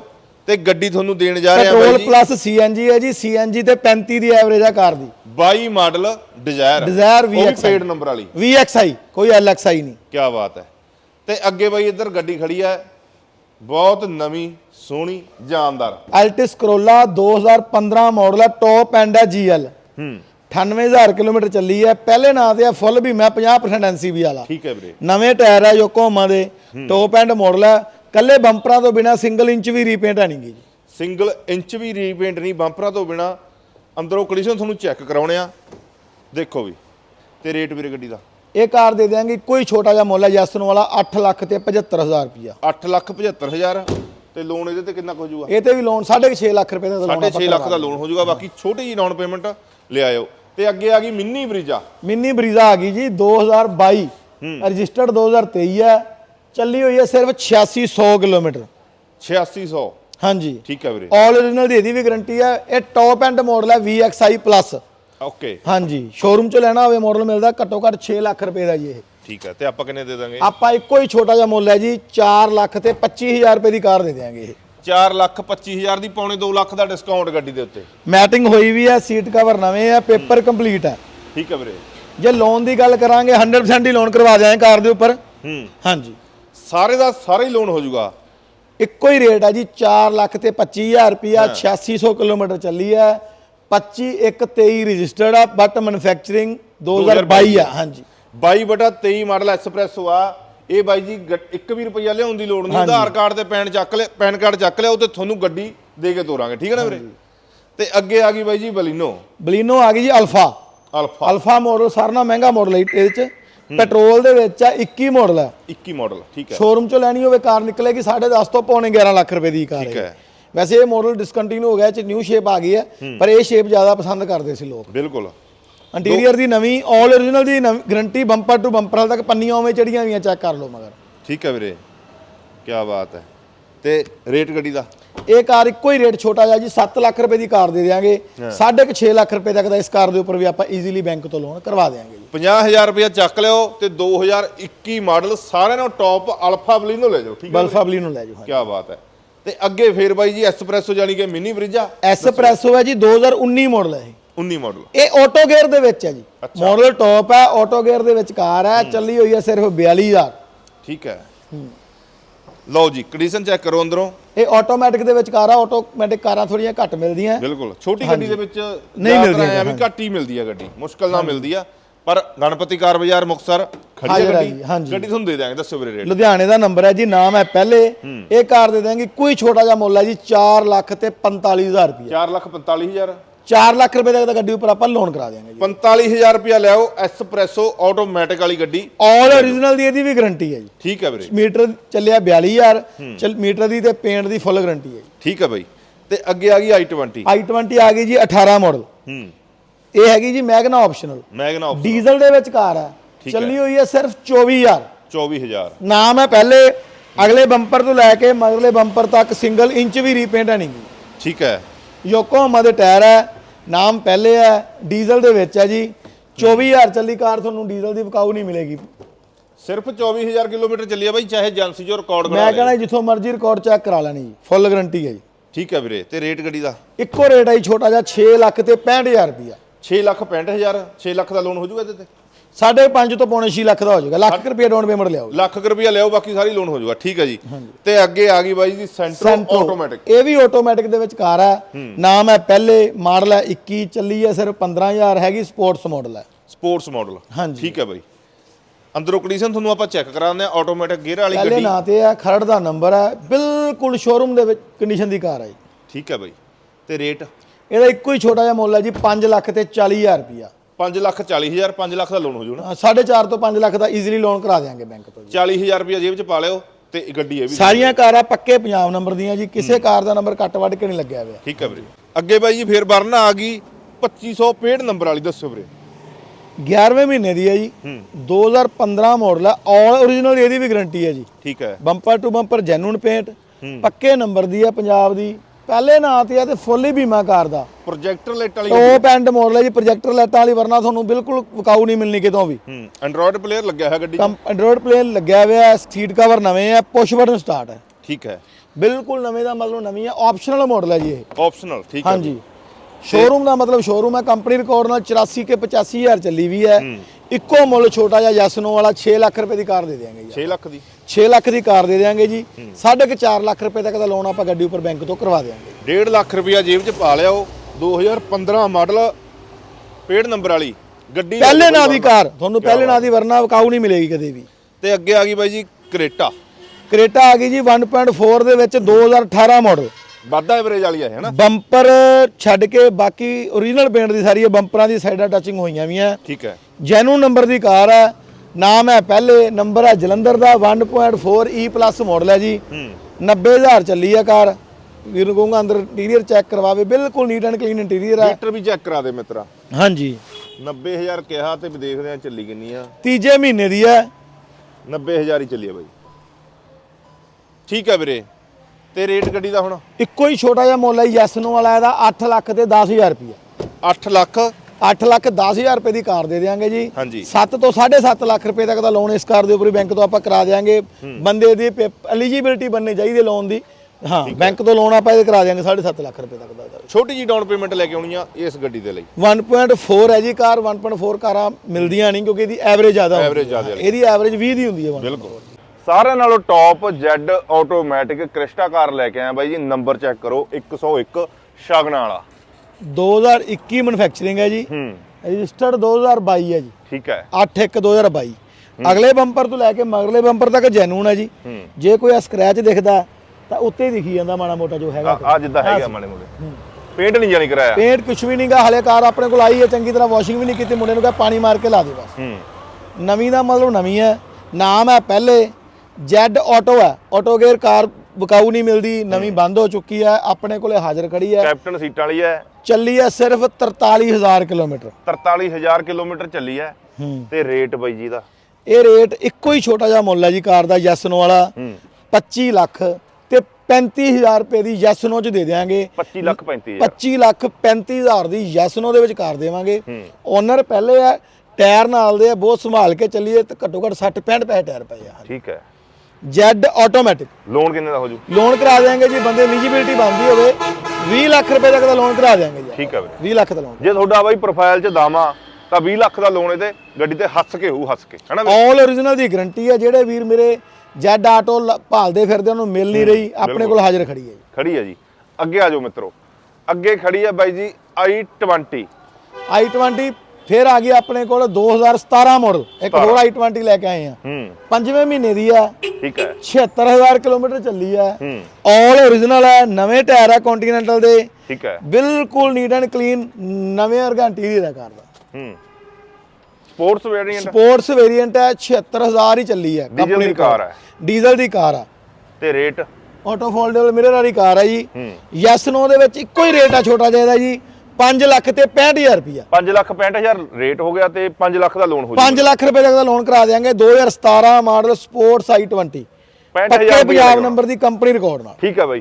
ਤੇ ਗੱਡੀ ਤੁਹਾਨੂੰ ਦੇਣ ਜਾ ਰਿਹਾ
ਪੈਟਰੋਲ
ਬਾਈ। ਜੀ
ਪਲੱਸ ਸੀਐਨਜੀ ਹੈ ਜੀ ਸੀਐਨਜੀ ਤੇ 35 ਦੀ ਐਵਰੇਜ ਆ ਕਾਰ ਦੀ।
22 model Dzire
Desire VXI
paid number ਵਾਲੀ।
VXI ਕੋਈ LXI ਨਹੀਂ।
ਕੀ ਬਾਤ ਹੈ। ਤੇ ਅੱਗੇ ਬਾਈ ਇੱਧਰ ਗੱਡੀ ਖੜੀ ਹੈ। ਬਹੁਤ ਨਵੀਂ ਸੋਹਣੀ ਜਾਨਦਾਰ।
ਐਲਟਿਸ ਕਰੋਲਾ 2015 ਮਾਡਲ ਹੈ ਟੌਪ ਐਂਡ ਹੈ GL
ਹੂੰ।
98000 ਕਿਲੋਮੀਟਰ ਚੱਲੀ ਹੈ। ਪਹਿਲੇ ਨਾਂ ਤੇ ਆ ਫੁੱਲ ਵੀ ਮੈਂ 50% NCV ਵਾਲਾ।
ਠੀਕ ਹੈ ਵੀਰੇ।
ਨਵੇਂ ਟਾਇਰ ਹੈ ਯੋਕੋਮਾ ਦੇ। ਟੌਪ ਐਂਡ ਮਾਡਲ ਹੈ। ਕੱਲੇ ਬੰਪਰਾਂ ਤੋਂ ਬਿਨਾ ਸਿੰਗਲ ਇੰਚ ਵੀ ਰੀਪੇਂਟ ਹੈ ਨਹੀਂਗੀ ਜੀ।
ਸਿੰਗਲ ਇੰਚ ਵੀ ਰੀਪੇਂਟ ਨਹੀਂ ਬੰਪਰਾਂ ਤੋਂ ਬਿਨਾ ਅੰਦਰੋਂ ਕੰਡੀਸ਼ਨ ਤੁਹਾਨੂੰ ਚੈੱਕ ਕਰਾਉਣੇ ਆ। ਦੇਖੋ ਵੀ ਤੇ ਰੇਟ ਵੀਰੇ ਗੱਡੀ ਦਾ।
ਇਹ ਕਾਰ ਦੇ ਦਿਆਂਗੇ ਕੋਈ ਛੋਟਾ ਜਿਹਾ ਮੁੱਲ ਹੈ ਜਸਨ ਵਾਲਾ 8 ਲੱਖ ਤੇ 75000 ਰੁਪਿਆ
8 ਲੱਖ 75000 ਤੇ ਲੋਨ ਇਹਦੇ ਤੇ ਕਿੰਨਾ ਕੁ ਹੋ ਜਾਊਗਾ?
ਇਹ ਤੇ ਵੀ ਲੋਨ 6.5 ਲੱਖ ਰੁਪਏ ਦਾ ਲੋਨ
6.5 ਲੱਖ ਦਾ ਲੋਨ ਹੋ ਜਾਊਗਾ ਬਾਕੀ ਛੋਟੀ ਜੀ ਡਾਊਨ ਪੇਮੈਂਟ ਲਿਆਇਓ ਤੇ ਅੱਗੇ ਆ ਗਈ ਮਿੰਨੀ ਬਰੀਜਾ।
ਮਿੰਨੀ ਬਰੀਜ਼ਾ ਆ ਗਈ ਜੀ 2022 ਰਜਿਸਟਰਡ 2023 ਹੈ। ਚੱਲੀ ਹੋਈ ਹੈ ਸਿਰਫ 8600 ਕਿਲੋਮੀਟਰ।
8600
ਹਾਂਜੀ।
ਠੀਕ ਹੈ ਵੀਰੇ।
ਆਲ ਓਰੀਜਨਲ ਦੀ ਇਹਦੀ ਵੀ ਗਾਰੰਟੀ ਹੈ। ਇਹ ਟੌਪ ਐਂਡ ਮਾਡਲ ਹੈ VXI ਪਲੱਸ
ਓਕੇ
ਹਾਂਜੀ। ਸ਼ੋਰੂਮ ਚੋਂ ਲੈਣਾ ਹੋਵੇ ਮਾਡਲ ਮਿਲਦਾ ਘੱਟੋ ਘੱਟ 6 ਲੱਖ ਰੁਪਏ ਦਾ ਜੀ ਇਹ।
ਠੀਕ ਹੈ। ਤੇ ਆਪਾਂ ਕਿੰਨੇ ਦੇ ਦਾਂਗੇ?
ਆਪਾਂ ਇੱਕੋ ਹੀ ਛੋਟਾ ਜਿਹਾ ਮੁੱਲ ਹੈ ਜੀ 4 ਲੱਖ ਤੇ 25000 ਰੁਪਏ ਦੀ ਕਾਰ ਦੇ ਦਿਆਂਗੇ ਇਹ।
4 ਲੱਖ 25000 ਦੀ ਪੌਣੇ 2 ਲੱਖ ਦਾ ਡਿਸਕਾਊਂਟ ਗੱਡੀ ਦੇ ਉੱਤੇ।
ਮੈਟਿੰਗ ਹੋਈ ਵੀ ਹੈ ਸੀਟ ਕਵਰ ਨਵੇਂ ਆ ਪੇਪਰ ਕੰਪਲੀਟ ਹੈ।
ਠੀਕ ਹੈ ਵੀਰੇ।
ਜੇ ਲੋਨ ਦੀ ਗੱਲ ਕਰਾਂਗੇ 100% ਹੀ ਲੋਨ ਕਰਵਾ ਦਿਆਂਗੇ ਕਾਰ ਦੇ ਉੱਪਰ।
ਹੂੰ।
ਹਾਂਜੀ।
ਸਾਰੇ ਦਾ ਸਾਰਾ ਹੀ ਲੋਨ ਹੋ ਜਾਊਗਾ।
ਇੱਕੋ ਹੀ ਰੇਟ ਹੈ ਜੀ 4 ਲੱਖ ਤੇ 25000 ਰੁਪਿਆ 8600 ਕਿਲੋਮੀਟਰ ਚੱਲੀ ਹੈ। 25 1 23 ਰਜਿਸਟਰਡ ਆ ਬਟ ਮੈਨੂਫੈਕਚਰਿੰਗ 2022 ਆ ਹਾਂਜੀ।
22 ਬਟਾ 23 ਮਾਡਲ ਐਕਸਪ੍ਰੈਸੋ ਆ ਇਹ ਬਾਈ ਜੀ ਇੱਕ ਵੀ ਰੁਪਈਆ ਲਿਆਉਣ ਦੀ ਲੋੜ ਨਹੀਂ। ਆਧਾਰ ਕਾਰਡ ਤੇ ਪੈਨ ਚੱਕ ਲੈ ਪੈਨ ਕਾਰਡ ਚੱਕ ਲਿਆ ਉਹ ਤੇ ਤੁਹਾਨੂੰ ਗੱਡੀ ਦੇ ਕੇ ਤੋਰਾਂਗੇ। ਠੀਕ ਹੈ ਨਾ ਵੀਰੇ? ਤੇ ਅੱਗੇ ਆ ਗਈ ਬਾਈ ਜੀ ਬਲੀਨੋ।
ਬਲੀਨੋ ਆ ਗਈ ਜੀ ਅਲਫਾ।
ਅਲਫਾ।
ਅਲਫਾ ਮਾਡਲ ਸਾਰਿਆਂ ਨਾਲੋਂ ਮਹਿੰਗਾ ਮਾਡਲ ਹੈ ਇਹਦੇ ਚ। ਪੈਟਰੋਲ ਦੇ ਵਿੱਚ ਆ 21 ਮਾਡਲ ਹੈ
21 ਮਾਡਲ ਠੀਕ ਹੈ।
ਸ਼ੋਰੂਮ ਚੋਂ ਲੈਣੀ ਹੋਵੇ ਕਾਰ ਨਿਕਲੇਗੀ 10.5 ਤੋਂ ਪੌਣੇ 11 ਲੱਖ ਰੁਪਏ ਦੀ ਕਾਰ
ਠੀਕ
ਹੈ। ਵੈਸੇ ਇਹ ਮਾਡਲ ਡਿਸਕੰਟੀਨਿਊ ਹੋ ਗਿਆ ਚ ਨਿਊ ਸ਼ੇਪ ਆ ਗਈ ਹੈ ਪਰ ਇਹ ਸ਼ੇਪ ਜ਼ਿਆਦਾ ਪਸੰਦ ਕਰਦੇ ਸੀ ਲੋਕ।
ਬਿਲਕੁਲ।
ਇੰਟੀਰੀਅਰ ਦੀ ਨਵੀਂ 올 origignal ਦੀ ਗਾਰੰਟੀ ਬੰਪਰ ਟੂ ਬੰਪਰ ਤੱਕ ਪੰਨੀਆਂ ਉਵੇਂ ਚੜੀਆਂ ਹੋਈਆਂ ਚੈੱਕ ਕਰ ਲਓ ਮਗਰ।
ਠੀਕ ਹੈ ਵੀਰੇ। ਕੀ ਬਾਤ ਹੈ। ਤੇ ਰੇਟ ਗੱਡੀ ਦਾ?
ਇਹ ਕਾਰ ਇੱਕੋ ਹੀ ਰੇਟ ਛੋਟਾ ਜਿਹਾ ਜੀ 7 ਲੱਖ ਰੁਪਏ ਦੀ ਕਾਰ ਦੇ ਦਿਆਂਗੇ। 6.5 ਲੱਖ ਰੁਪਏ ਤੱਕ ਦਾ ਇਸ ਕਾਰ ਦੇ ਉੱਪਰ ਵੀ ਆਪਾਂ ਈਜ਼ੀਲੀ ਬੈਂਕ ਤੋਂ ਲੋਨ ਕਰਵਾ ਦਿਆਂਗੇ ਜੀ।
50000 ਰੁਪਇਆ ਚੱਕ ਲਿਓ ਤੇ 2021 ਮਾਡਲ ਸਾਰਿਆਂ ਨਾਲੋਂ ਟੌਪ ਅਲਫਾ ਬਲੀਨੋ ਲੈ ਜਾਓ ਠੀਕ ਹੈ
ਬਲਫਾ ਬਲੀ ਨੂੰ ਲੈ ਜਾਓ
ਕੀ ਬਾਤ ਹੈ। ਤੇ ਅੱਗੇ ਫੇਰ ਬਾਈ ਜੀ ਐਸਪ੍ਰੈਸੋ ਜਾਨੀ ਕਿ ਮਿੰਨੀ ਬ੍ਰਿਜਾ
ਐਸਪ੍ਰੈਸੋ ਹੈ ਜੀ 2019 ਮਾਡਲ ਹੈ ਇਹ।
19 ਮਾਡਲ
ਇਹ ਆਟੋ ਗੇਅਰ ਦੇ ਵਿੱਚ ਹੈ ਜੀ। ਮਾਡਲ ਟੌਪ ਹੈ ਆਟੋ ਗੇਅਰ ਦੇ ਵਿੱਚ ਕਾਰ ਹੈ ਚੱਲੀ ਹੋਈ ਹੈ ਸਿਰਫ 42000
ਠੀਕ ਹੈ। ਲਓ ਜੀ ਕੰਡੀਸ਼ਨ ਚੈੱਕ ਕਰੋ ਅੰਦਰੋਂ।
ਇਹ ਆਟੋਮੈਟਿਕ ਦੇ ਵਿੱਚ ਕਾਰ ਆ ਆਟੋਮੈਟਿਕ ਕਾਰਾਂ ਥੋੜੀਆਂ ਘੱਟ ਮਿਲਦੀਆਂ।
ਬਿਲਕੁਲ ਛੋਟੀ ਗੱਡੀ ਦੇ ਵਿੱਚ
ਨਹੀਂ ਮਿਲਦੀ
ਐਂ ਵੀ ਘੱਟ ਹੀ ਮਿਲਦੀ ਹੈ ਗੱਡੀ ਮੁਸ਼ਕਲ ਨਾਲ ਮਿਲਦੀ ਆ। ਪਰ ਗਣਪਤੀ ਕਾਰ ਬਾਜ਼ਾਰ ਮੁਕਤਸਰ ਖੜੀ ਹੈ
ਹੈ
ਗੱਡੀ। ਗੱਡੀ ਤੁਹਾਨੂੰ ਦੇ ਦਿਆਂਗੇ ਦੱਸੋ ਵੀਰੇ ਰੇਟ
ਲੁਧਿਆਣੇ ਦਾ ਨੰਬਰ ਹੈ ਜੀ ਨਾਮ ਹੈ ਪਹਿਲੇ। ਇਹ ਕਾਰ ਦੇ ਦਾਂਗੇ ਕੋਈ ਛੋਟਾ ਜਿਹਾ ਮੁੱਲ ਹੈ ਜੀ 4 ਲੱਖ ਤੇ 45000 ਰੁਪਏ
4 ਲੱਖ 45000
4 ਲੱਖ ਰੁਪਏ ਤੱਕ ਦਾ ਗੱਡੀ ਉੱਪਰ ਆਪਾਂ ਲੋਨ ਕਰਾ ਦਿਆਂਗੇ ਜੀ।
45000 ਰੁਪਇਆ ਲਿਆਓ ਐਸਪ੍ਰੈਸੋ ਆਟੋਮੈਟਿਕ ਵਾਲੀ ਗੱਡੀ।
ਆਲ origignal ਦੀ ਇਹਦੀ ਵੀ ਗਾਰੰਟੀ ਹੈ ਜੀ।
ਠੀਕ ਹੈ ਵੀਰੇ।
ਮੀਟਰ ਚੱਲਿਆ 42000 ਚੱਲ ਮੀਟਰ ਦੀ ਤੇ ਪੇਂਟ ਦੀ ਫੁੱਲ ਗਾਰੰਟੀ ਹੈ ਜੀ।
ਠੀਕ ਹੈ ਬਾਈ। ਤੇ ਅੱਗੇ ਆ ਗਈ i20
i20 ਆ ਗਈ ਜੀ 18 ਮਾਡਲ
ਹੂੰ।
ਇਹ ਹੈਗੀ ਜੀ Magna optional
Magna of
diesel ਦੇ ਵਿੱਚ ਕਾਰ ਹੈ। ਚੱਲੀ ਹੋਈ ਹੈ ਸਿਰਫ 24000
24000
ਨਾਮ ਹੈ ਪਹਿਲੇ ਅਗਲੇ ਬੰਪਰ ਤੋਂ ਲੈ ਕੇ ਮਗਰਲੇ ਬੰਪਰ ਤੱਕ ਸਿੰਗਲ ਇੰਚ ਵੀ ਰੀਪੇਂਟ ਹੈ ਨਹੀਂ।
ਠੀਕ ਹੈ।
ਯੋਕੋਹਾਮਾ ਦੇ ਟਾਇਰ ਹੈ ਨਾਮ ਪਹਿਲੇ ਹੈ ਡੀਜ਼ਲ ਦੇ ਵਿੱਚ ਹੈ ਜੀ। 24000 ਚੱਲੀ ਕਾਰ ਤੁਹਾਨੂੰ ਡੀਜ਼ਲ ਦੀ ਵਿਕਾਊ ਨਹੀਂ ਮਿਲੇਗੀ।
ਸਿਰਫ 24000 ਕਿਲੋਮੀਟਰ ਚੱਲੀ ਆ ਬਾਈ ਚਾਹੇ ਏਜੰਸੀ ਜੋ ਰਿਕਾਰਡ ਬਣਾ
ਮੈਂ
ਲੈ
ਕਹਿੰਦਾ ਜਿੱਥੋਂ ਮਰਜ਼ੀ ਰਿਕਾਰਡ ਚੈੱਕ ਕਰਾ ਲੈਣੀ ਜੀ ਫੁੱਲ ਗਾਰੰਟੀ ਹੈ ਜੀ।
ਠੀਕ ਹੈ ਵੀਰੇ ਤੇ ਰੇਟ ਗੱਡੀ ਦਾ?
ਇੱਕੋ ਰੇਟ ਹੈ ਜੀ ਛੋਟਾ ਜਿਹਾ 6 ਲੱਖ ਤੇ 65000 ਰੁਪਿਆ
6 ਲੱਖ 65000 6 ਲੱਖ ਦਾ ਲੋਨ ਹੋ ਜਾਊਗਾ ਇਹਦੇ ਤੇ?
ਸਾਢੇ ਪੰਜ ਤੋਂ ਪੌਣੇ 6 ਲੱਖ ਦਾ ਹੋ ਜਾਊਗਾ। ਲੱਖ ਰੁਪਏ ਡਾਊਨ ਪੇਮੈਂਟ ਲਿਆਓ।
ਲੱਖ ਰੁਪਇਆ ਲਿਆਓ ਬਾਕੀ ਸਾਰੀ ਲੋਨ ਹੋ ਜਾਊਗਾ। ਠੀਕ ਹੈ ਜੀ। ਤੇ ਅੱਗੇ ਆ ਗਈ ਬਾਈ ਜੀ ਸੈਂਟਰੋ ਆਟੋਮੈਟਿਕ
ਇਹ ਵੀ ਆਟੋਮੈਟਿਕ ਦੇ ਵਿੱਚ ਕਾਰ ਹੈ। ਨਾਮ ਹੈ ਪਹਿਲੇ ਮਾਡਲ ਹੈ 21 ਚੱਲੀ ਹੈ ਸਿਰਫ 15000 ਹੈਗੀ ਸਪੋਰਟਸ ਮਾਡਲ ਹੈ।
ਸਪੋਰਟਸ ਮਾਡਲ
ਹਾਂਜੀ।
ਠੀਕ ਹੈ ਬਾਈ। ਅੰਦਰੋਂ ਕੰਡੀਸ਼ਨ ਤੁਹਾਨੂੰ ਆਪਾਂ ਚੈੱਕ ਕਰਾਉਂਦੇ ਆ ਆਟੋਮੈਟਿਕ ਗੇਅਰ ਵਾਲੀ
ਪਹਿਲੇ
ਗੱਡੀ।
ਨਾਂ ਤੇ ਹੈ ਖਰੜ ਦਾ ਨੰਬਰ ਹੈ। ਬਿਲਕੁਲ ਸ਼ੋਰੂਮ ਦੇ ਵਿੱਚ ਕੰਡੀਸ਼ਨ ਦੀ ਕਾਰ ਹੈ
ਠੀਕ ਹੈ ਬਾਈ। ਤੇ ਰੇਟ
ਇਹਦਾ ਇੱਕੋ ਹੀ ਛੋਟਾ ਜਿਹਾ ਮੁੱਲ ਹੈ ਜੀ 5 ਲੱਖ ਤੇ 40000 ਰੁਪਿਆ
5 ਲੱਖ 40000 5 ਲੱਖ ਦਾ ਲੋਨ ਹੋ ਜਾਊਗਾ
ਸਾਢੇ ਚਾਰ ਤੋਂ 5 ਲੱਖ ਦਾ ਈਜ਼ੀਲੀ ਲੋਨ ਕਰਾ ਦਿਆਂਗੇ ਬੈਂਕ ਤੋਂ ਜੀ।
40000 ਰੁਪਇਆ ਜੇਬ 'ਚ ਪਾ ਲਿਓ ਤੇ ਇਹ ਗੱਡੀ ਇਹ ਵੀ
ਸਾਰੀਆਂ ਕਾਰਾਂ ਪੱਕੇ ਪੰਜਾਬ ਨੰਬਰ ਦੀਆਂ ਜੀ ਕਿਸੇ ਕਾਰ ਦਾ ਨੰਬਰ ਕੱਟ ਵੱਢ ਕੇ ਨਹੀਂ ਲੱਗਿਆ ਹੋਇਆ।
ਠੀਕ ਹੈ ਵੀਰੇ। ਅੱਗੇ ਬਾਈ ਜੀ ਫੇਰ ਵਰਨਾ ਆ ਗਈ 2565 ਨੰਬਰ ਵਾਲੀ ਦੱਸੋ ਵੀਰੇ।
11ਵੇਂ ਮਹੀਨੇ ਦੀ ਹੈ ਜੀ। 2015 ਮਾਡਲ ਹੈ ਆਲ origignal ਇਹਦੀ ਵੀ ਗਾਰੰਟੀ ਹੈ ਜੀ।
ਠੀਕ ਹੈ।
Bumper to bumper genuine paint ਪੱਕੇ ਨੰਬਰ ਦੀ ਹੈ ਪੰਜਾਬ ਦੀ। ਪਹਿਲੇ ਨਾਂ ਤੇ ਆ ਤੇ ਫੁੱਲ ਹੀ ਬੀਮਾ ਕਾਰ ਦਾ।
ਪ੍ਰੋਜੈਕਟਰ ਲਾਈਟ ਵਾਲੀ
ਟੌਪ ਐਂਡ ਮਾਡਲ ਹੈ ਜੀ ਪ੍ਰੋਜੈਕਟਰ ਲਾਈਟਾਂ ਵਾਲੀ ਵਰਨਾ ਤੁਹਾਨੂੰ ਬਿਲਕੁਲ ਵਿਕਾਊ ਨਹੀਂ ਮਿਲਣੀ ਕਿਤੋਂ ਵੀ।
ਹੂੰ ਐਂਡਰੋਇਡ ਪਲੇਅਰ ਲੱਗਿਆ ਹੋਇਆ ਗੱਡੀ 'ਚ?
ਐਂਡਰੋਇਡ ਪਲੇਨ ਲੱਗਿਆ ਹੋਇਆ ਹੈ ਸੀਟ ਕਵਰ ਨਵੇਂ ਹੈ ਪੁਸ਼ ਬਟਨ ਸਟਾਰਟ ਹੈ
ਠੀਕ ਹੈ।
ਬਿਲਕੁਲ ਨਵੇਂ ਦਾ ਮਤਲਬ ਨਵੀਂ ਹੈ ਆਪਸ਼ਨਲ ਮਾਡਲ ਹੈ ਜੀ ਇਹ।
ਆਪਸ਼ਨਲ ਠੀਕ ਹੈ
ਹਾਂਜੀ। ਸ਼ੋਰੂਮ ਦਾ ਮਤਲਬ ਸ਼ੋਰੂਮ ਹੈ ਕੰਪਨੀ ਰਿਕਾਰਡ ਨਾਲ 84 ਕੇ 85000 ਚੱਲੀ ਵੀ ਹੈ। ਇੱਕੋ ਮੁੱਲ ਛੋਟਾ ਜਿਹਾ ਯਸਨੋ ਵਾਲਾ 6 ਲੱਖ ਰੁਪਏ ਦੀ ਕਾਰ ਦੇ ਦੇਵਾਂਗੇ ਜੀ।
6 ਲੱਖ ਦੀ।
6 ਲੱਖ ਦੀ ਕਾਰ ਦੇ ਦੇਵਾਂਗੇ ਜੀ। ਸਾਢੇ ਕੁ 4 ਲੱਖ ਰੁਪਏ ਤੱਕ ਦਾ ਲੋਨ ਆਪਾਂ ਗੱਡੀ ਉੱਪਰ ਬੈਂਕ ਤੋਂ ਕਰਵਾ ਦੇਵਾਂਗੇ
1.5 ਲੱਖ ਰੁਪਇਆ ਜੇਬ 'ਚ ਪਾ ਲਿਆ ਉਹ 2015 ਮਾਡਲ ਪੇਡ ਨੰਬਰ ਵਾਲੀ ਗੱਡੀ
ਪਹਿਲੇ ਨਾਂ ਦੀ। ਕਾਰ। ਤੁਹਾਨੂੰ ਪਹਿਲੇ ਨਾਂ ਦੀ ਵਰਨਾ ਵਿਕਾਊ ਨਹੀਂ ਮਿਲੇਗੀ ਕਦੇ ਵੀ।
ਤੇ ਅੱਗੇ ਆ ਗਈ ਬਾਈ ਜੀ ਕਰੇਟਾ।
ਕਰੇਟਾ ਆ ਗਈ ਜੀ 1.4 ਦੇ ਵਿੱਚ 2018 ਮਾਡਲ
ਵਾਧਾ ਐਵਰੇਜ ਵਾਲੀ ਹੈ ਹੈ ਨਾ?
ਬੰਪਰ ਛੱਡ ਕੇ ਬਾਕੀ ਓਰੀਜਨਲ ਪੇਂਟ ਦੀ ਸਾਰੀ ਬੰਪਰਾਂ ਦੀ ਸਾਈਡਾਂ ਟੱਚਿੰਗ ਹੋਈਆਂ ਵੀ ਹੈ
ਠੀਕ ਹੈ।
ਜੈਨੂ ਨੰਬਰ ਦੀ ਕਾਰ ਹੈ ਨਾਮ ਹੈ ਪਹਿਲੇ ਨੰਬਰ ਹੈ ਜਲੰਧਰ ਦਾ 1.4 E ਮਾਡਲ ਹੈ ਜੀ।
ਹੂੰ।
90000 ਚੱਲੀ ਹੈ ਕਾਰ। ਵੀਰ ਨੂੰ ਕਹੂੰਗਾ ਅੰਦਰ ਇੰਟੀਰੀਅਰ ਚੈੱਕ ਕਰਵਾਵੇ ਬਿਲਕੁਲ ਨੀਟ ਐਂਡ ਕਲੀਨ ਇੰਟੀਰੀਅਰ ਹੈ।
ਮੀਟਰ ਵੀ ਚੈੱਕ ਕਰਾ ਦੇ ਮਿੱਤਰਾ।
ਹਾਂਜੀ।
90000 ਕਿਹਾ ਤੇ ਵੀ ਦੇਖਦੇ ਆ ਚੱਲੀ ਕਿੰਨੀ ਆ।
ਤੀਜੇ ਮਹੀਨੇ ਦੀ ਹੈ।
90000 ਹੀ ਚੱਲੀ ਆ ਬਾਈ। ਠੀਕ ਹੈ ਵੀਰੇ। ਤੇ ਰੇਟ ਗੱਡੀ ਦਾ ਹੁਣ?
ਇੱਕੋ ਹੀ ਛੋਟਾ ਜਿਹਾ ਮੁੱਲ ਹੈ ਯੈਸਨੋ ਵਾਲਾ ਇਹਦਾ 8 ਲੱਖ ਤੇ 10000 ਰੁਪਏ
8 ਲੱਖ
8 ਲੱਖ 10000 ਰੁਪਏ ਦੀ ਕਾਰ ਦੇ ਦੇਵਾਂਗੇ ਜੀ।
ਹਾਂਜੀ।
7 ਤੋਂ 7.5 ਲੱਖ ਰੁਪਏ ਤੱਕ ਦਾ ਲੋਨ ਇਸ ਕਾਰ ਦੇ ਉੱਪਰ ਹੀ ਬੈਂਕ ਤੋਂ ਆਪਾਂ ਕਰਾ ਦੇਵਾਂਗੇ ਬੰਦੇ ਦੀ ਐਲੀਜੀਬਿਲਟੀ ਬੰਨੇ ਚਾਹੀਦੀ ਲੋਨ ਦੀ। ਹਾਂ ਬੈਂਕ ਤੋਂ ਲੋਨ ਆਪਾਂ ਇਹ ਕਰਾ ਦੇਵਾਂਗੇ 7.5 ਲੱਖ ਰੁਪਏ ਤੱਕ ਦਾ।
ਛੋਟੀ ਜੀ ਡਾਊਨ ਪੇਮੈਂਟ ਲੈ ਕੇ ਆਉਣੀ ਆ ਇਸ ਗੱਡੀ ਦੇ ਲਈ।
1.4 ਹੈ ਜੀ ਕਾਰ 1.4 ਕਾਰਾਂ ਮਿਲਦੀਆਂ ਨਹੀਂ ਕਿਉਂਕਿ ਇਹਦੀ ਐਵਰੇਜ ਜ਼ਿਆਦਾ ਹੁੰਦੀ ਹੈ। ਇਹਦੀ ਐਵਰੇਜ 20 ਦੀ ਹੁੰਦੀ ਹੈ 1.4
ਬਿਲਕੁਲ। ਸਾਰਿਆਂ ਨਾਲੋਂ top Z automatic Crysta car ਲੈ ਕੇ ਆਇਆ ਬਾਈ ਜੀ। ਨੰਬਰ ਚੈੱਕ ਕਰੋ 101 ਸ਼ਗਨਾ ਵਾਲਾ।
2021 ਮੈਨੂਫੈਕਚਰਿੰਗ ਹੈ ਜੀ।
ਹੂੰ।
ਰਜਿਸਟਰਡ 2022 ਹੈ ਜੀ।
ਠੀਕ ਹੈ।
8-1 2022 ਅਗਲੇ ਬੰਪਰ ਤੋਂ ਲੈ ਕੇ ਮਗਰਲੇ ਬੰਪਰ ਤੱਕ ਜੈਨੂਨ ਹੈ ਜੀ। ਜੇ ਕੋਈ ਸਕ੍ਰੈਚ ਦਿਖਦਾ ਤਾਂ ਉੱਤੇ ਹੀ ਦਿਖੀ ਜਾਂਦਾ ਮਾੜਾ ਮੋਟਾ ਜੋ ਹੈਗਾ।
ਆ ਜਿੱਦਾਂ ਹੈਗਾ ਮਾੜੇ ਮੋੜੇ ਪੇਂਟ ਨਹੀਂ ਜਾਣੀ ਕਰਾਇਆ।
ਪੇਂਟ ਕੁਛ ਵੀ ਨਹੀਂਗਾ ਹਲੇ ਕਾਰ ਆਪਣੇ ਕੋਲ ਆਈ ਹੈ ਚੰਗੀ ਤਰ੍ਹਾਂ ਵਾਸ਼ਿੰਗ ਵੀ ਨਹੀਂ ਕੀਤੀ ਮੁੰਡੇ ਨੂੰ ਕਹਾ ਪਾਣੀ ਮਾਰ ਕੇ ਲਾ ਦੇ ਬਸ। ਨਵੀਂ ਦਾ ਮਤਲਬ ਨਵੀਂ ਹੈ। ਨਾਮ ਹੈ ਪਹਿਲੇ ਜੈਡ ਆਟੋ ਹੈ। ਆਟੋ ਗੇਅਰ ਕਾਰ ਵਿਕਾਊ ਨਹੀਂ ਮਿਲਦੀ ਨਵੀਂ ਬੰਦ ਹੋ ਚੁੱਕੀ ਹੈ ਆਪਣੇ ਕੋਲੇ ਹਾਜ਼ਰ ਖੜੀ ਹੈ।
ਕੈਪਟਨ ਸੀਟਾਂ ਵਾਲੀ ਹੈ।
ਚੱਲੀ ਹੈ ਸਿਰਫ 43000 ਕਿਲੋਮੀਟਰ।
43000 ਕਿਲੋਮੀਟਰ ਚੱਲੀ ਹੈ ਤੇ ਰੇਟ ਬਾਈ ਜੀ ਦਾ।
ਇਹ ਰੇਟ ਇੱਕੋ ਹੀ ਛੋਟਾ ਜਿਹਾ ਮੁੱਲ ਹੈ ਜੀ ਕਾਰ ਦਾ ਯੈਸਨੋ ਵਾਲਾ।
ਹੂੰ।
25 ਲੱਖ ਤੇ 35000 ਰੁਪਏ ਦੀ ਯੈਸਨੋ ਚ ਦੇ ਦੇਵਾਂਗੇ
25 ਲੱਖ 35000
25 ਲੱਖ 35000 ਦੀ ਯੈਸਨੋ ਦੇ ਵਿੱਚ ਕਰ ਦੇਵਾਂਗੇ। ਓਨਰ ਪਹਿਲੇ ਆ ਟਾਇਰ ਨਾਲ ਦੇ ਆ ਬਹੁਤ ਸੰਭਾਲ ਕੇ ਚੱਲੀਏ ਤੇ ਘੱਟੋ ਘੱਟ 60 65 ਪੈਸੇ ਟਾਇਰ ਪਏ ਆ।
ਠੀਕ ਹੈ।
ਜੈਡ ਆਟੋਮੈਟਿਕ
ਲੋਨ ਕਿੰਨੇ ਦਾ ਹੋ ਜੂ?
ਲੋਨ ਕਰਾ ਦੇਵਾਂਗੇ ਜੀ ਬੰਦੇ ਐਲੀਜੀਬਿਲਟੀ ਬਣਦੀ ਹੋਵੇ 20 ਲੱਖ ਰੁਪਏ ਤੱਕ ਦਾ ਲੋਨ ਕਰਾ ਦੇਵਾਂਗੇ ਜੀ
ਠੀਕ ਹੈ ਵੀਰੇ।
20 ਲੱਖ ਦਾ ਲੋਨ
ਜੇ ਤੁਹਾਡਾ ਬਾਈ ਪ੍ਰੋਫਾਈਲ 'ਚ ਦਾਵਾ ਤਾਂ 20 ਲੱਖ ਦਾ ਲੋਨ ਇਹਦੇ ਗੱਡੀ ਤੇ ਹੱਸ ਕੇ ਹੋਊ ਹੱਸ ਕੇ। ਹੈਨਾ ਵੀਰੇ?
ਆਲ origignal ਦੀ ਗਾਰੰਟੀ ਹੈ ਜਿਹੜੇ ਵੀਰ ਮੇਰੇ ਜੈਡ ਆਟੋ ਭਾਲਦੇ ਫਿਰਦੇ ਉਹਨੂੰ ਮਿਲ ਨਹੀਂ ਰਹੀ ਆਪਣੇ ਕੋਲ ਹਾਜ਼ਰ ਖੜੀ ਹੈ ਜੀ।
ਖੜੀ ਹੈ ਜੀ। ਅੱਗੇ ਆ ਜਾਓ ਮਿੱਤਰੋ। ਅੱਗੇ ਖੜੀ ਹੈ ਬਾਈ ਜੀ i20
i20 ਫਿਰ ਆ ਗਈ ਆਪਣੇ ਕੋਲ 2017 ਮਾਡਲ ਇੱਕ ਹੋਰ i20 ਲੈ ਕੇ ਆਏ ਆ।
ਹੂੰ।
ਪੰਜਵੇਂ ਮਹੀਨੇ ਦੀ ਆ।
ਠੀਕ ਹੈ।
76000 ਕਿਲੋਮੀਟਰ ਚੱਲੀ ਆ।
ਹੂੰ।
ਆਲ origignal ਹੈ ਨਵੇਂ ਟਾਇਰ ਆ ਕੰਟੀਨੈਂਟਲ ਦੇ।
ਠੀਕ ਹੈ।
ਬਿਲਕੁਲ ਨੀਟ ਐਂਡ ਕਲੀਨ ਨਵੇਂ ਅਰਗਾਂਟੀ ਦੀ ਦਾ। ਕਰਦਾ
ਹੂੰ ਸਪੋਰਟਸ ਵੇਰੀਐਂਟ
ਸਪੋਰਟਸ ਵੇਰੀਐਂਟ ਹੈ 76000 ਹੀ ਚੱਲੀ ਹੈ
ਡੀਜ਼ਲ ਦੀ ਕਾਰ ਹੈ
ਡੀਜ਼ਲ ਦੀ ਕਾਰ ਆ।
ਤੇ ਰੇਟ
ਆਟੋ ਫੋਲਡੇਬਲ ਮਿਰਰ ਵਾਲੀ ਕਾਰ ਹੈ ਜੀ। ਯੈਸ ਨੋ ਦੇ ਵਿੱਚ ਇੱਕੋ ਹੀ ਰੇਟ ਆ ਛੋਟਾ ਜਿਹਾ ਇਹਦਾ ਜੀ। 5 ਲੱਖ ਤੇ 65000 ਰੁਪਿਆ
5 ਲੱਖ 65000 ਰੇਟ ਹੋ ਗਿਆ ਤੇ 5 ਲੱਖ ਦਾ ਲੋਨ ਹੋ
5 ਲੱਖ ਰੁਪਏ ਤੱਕ ਦਾ ਲੋਨ ਕਰਾ ਦੇਾਂਗੇ 2017 ਮਾਡਲ ਸਪੋਰਟਸ i20
65000
ਪੱਕੇ
ਰੁਪਏ
ਪੰਜਾਬ ਨੰਬਰ ਦੀ ਕੰਪਨੀ ਰਿਕਾਰਡ ਨਾਲ।
ਠੀਕ ਹੈ ਬਾਈ।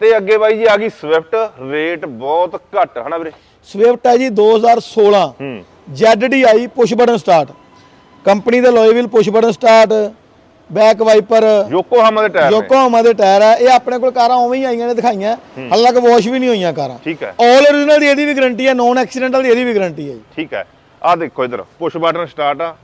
ਤੇ ਅੱਗੇ ਬਾਈ ਜੀ ਆ ਗਈ ਸਵਿਫਟ ਰੇਟ ਬਹੁਤ ਘੱਟ ਹਨਾ ਵੀਰੇ?
ਸਵਿਫਟ ਹੈ ਜੀ 2016
ਹੂੰ।
ZDI push button start company ਦੇ ਲੋਇਵਿਲ push button start back wiper
Yokohama ਦੇ ਟਾਇਰ
ਯੋਕੋਹਾਮਾ ਦੇ ਟਾਇਰ ਆ। ਇਹ ਆਪਣੇ ਕੋਲ ਕਾਰਾਂ ਉਵੇਂ ਹੀ ਆਈਆਂ ਨੇ ਦਿਖਾਈਆਂ। ਹਾਲੇ ਤੱਕ ਵਾਸ਼ ਵੀ ਨਹੀਂ ਹੋਈਆਂ ਕਾਰਾਂ।
ਠੀਕ ਹੈ।
ਆਲ origignal ਦੀ ਇਹਦੀ ਵੀ ਗਾਰੰਟੀ ਹੈ ਨੋਨ ਐਕਸੀਡੈਂਟਲ ਦੀ ਇਹਦੀ ਵੀ ਗਾਰੰਟੀ ਹੈ ਜੀ।
ਠੀਕ ਹੈ। ਆਹ ਦੇਖੋ ਇਧਰ ਪੁਸ਼ ਬਟਨ ਸਟਾਰਟ ਆ।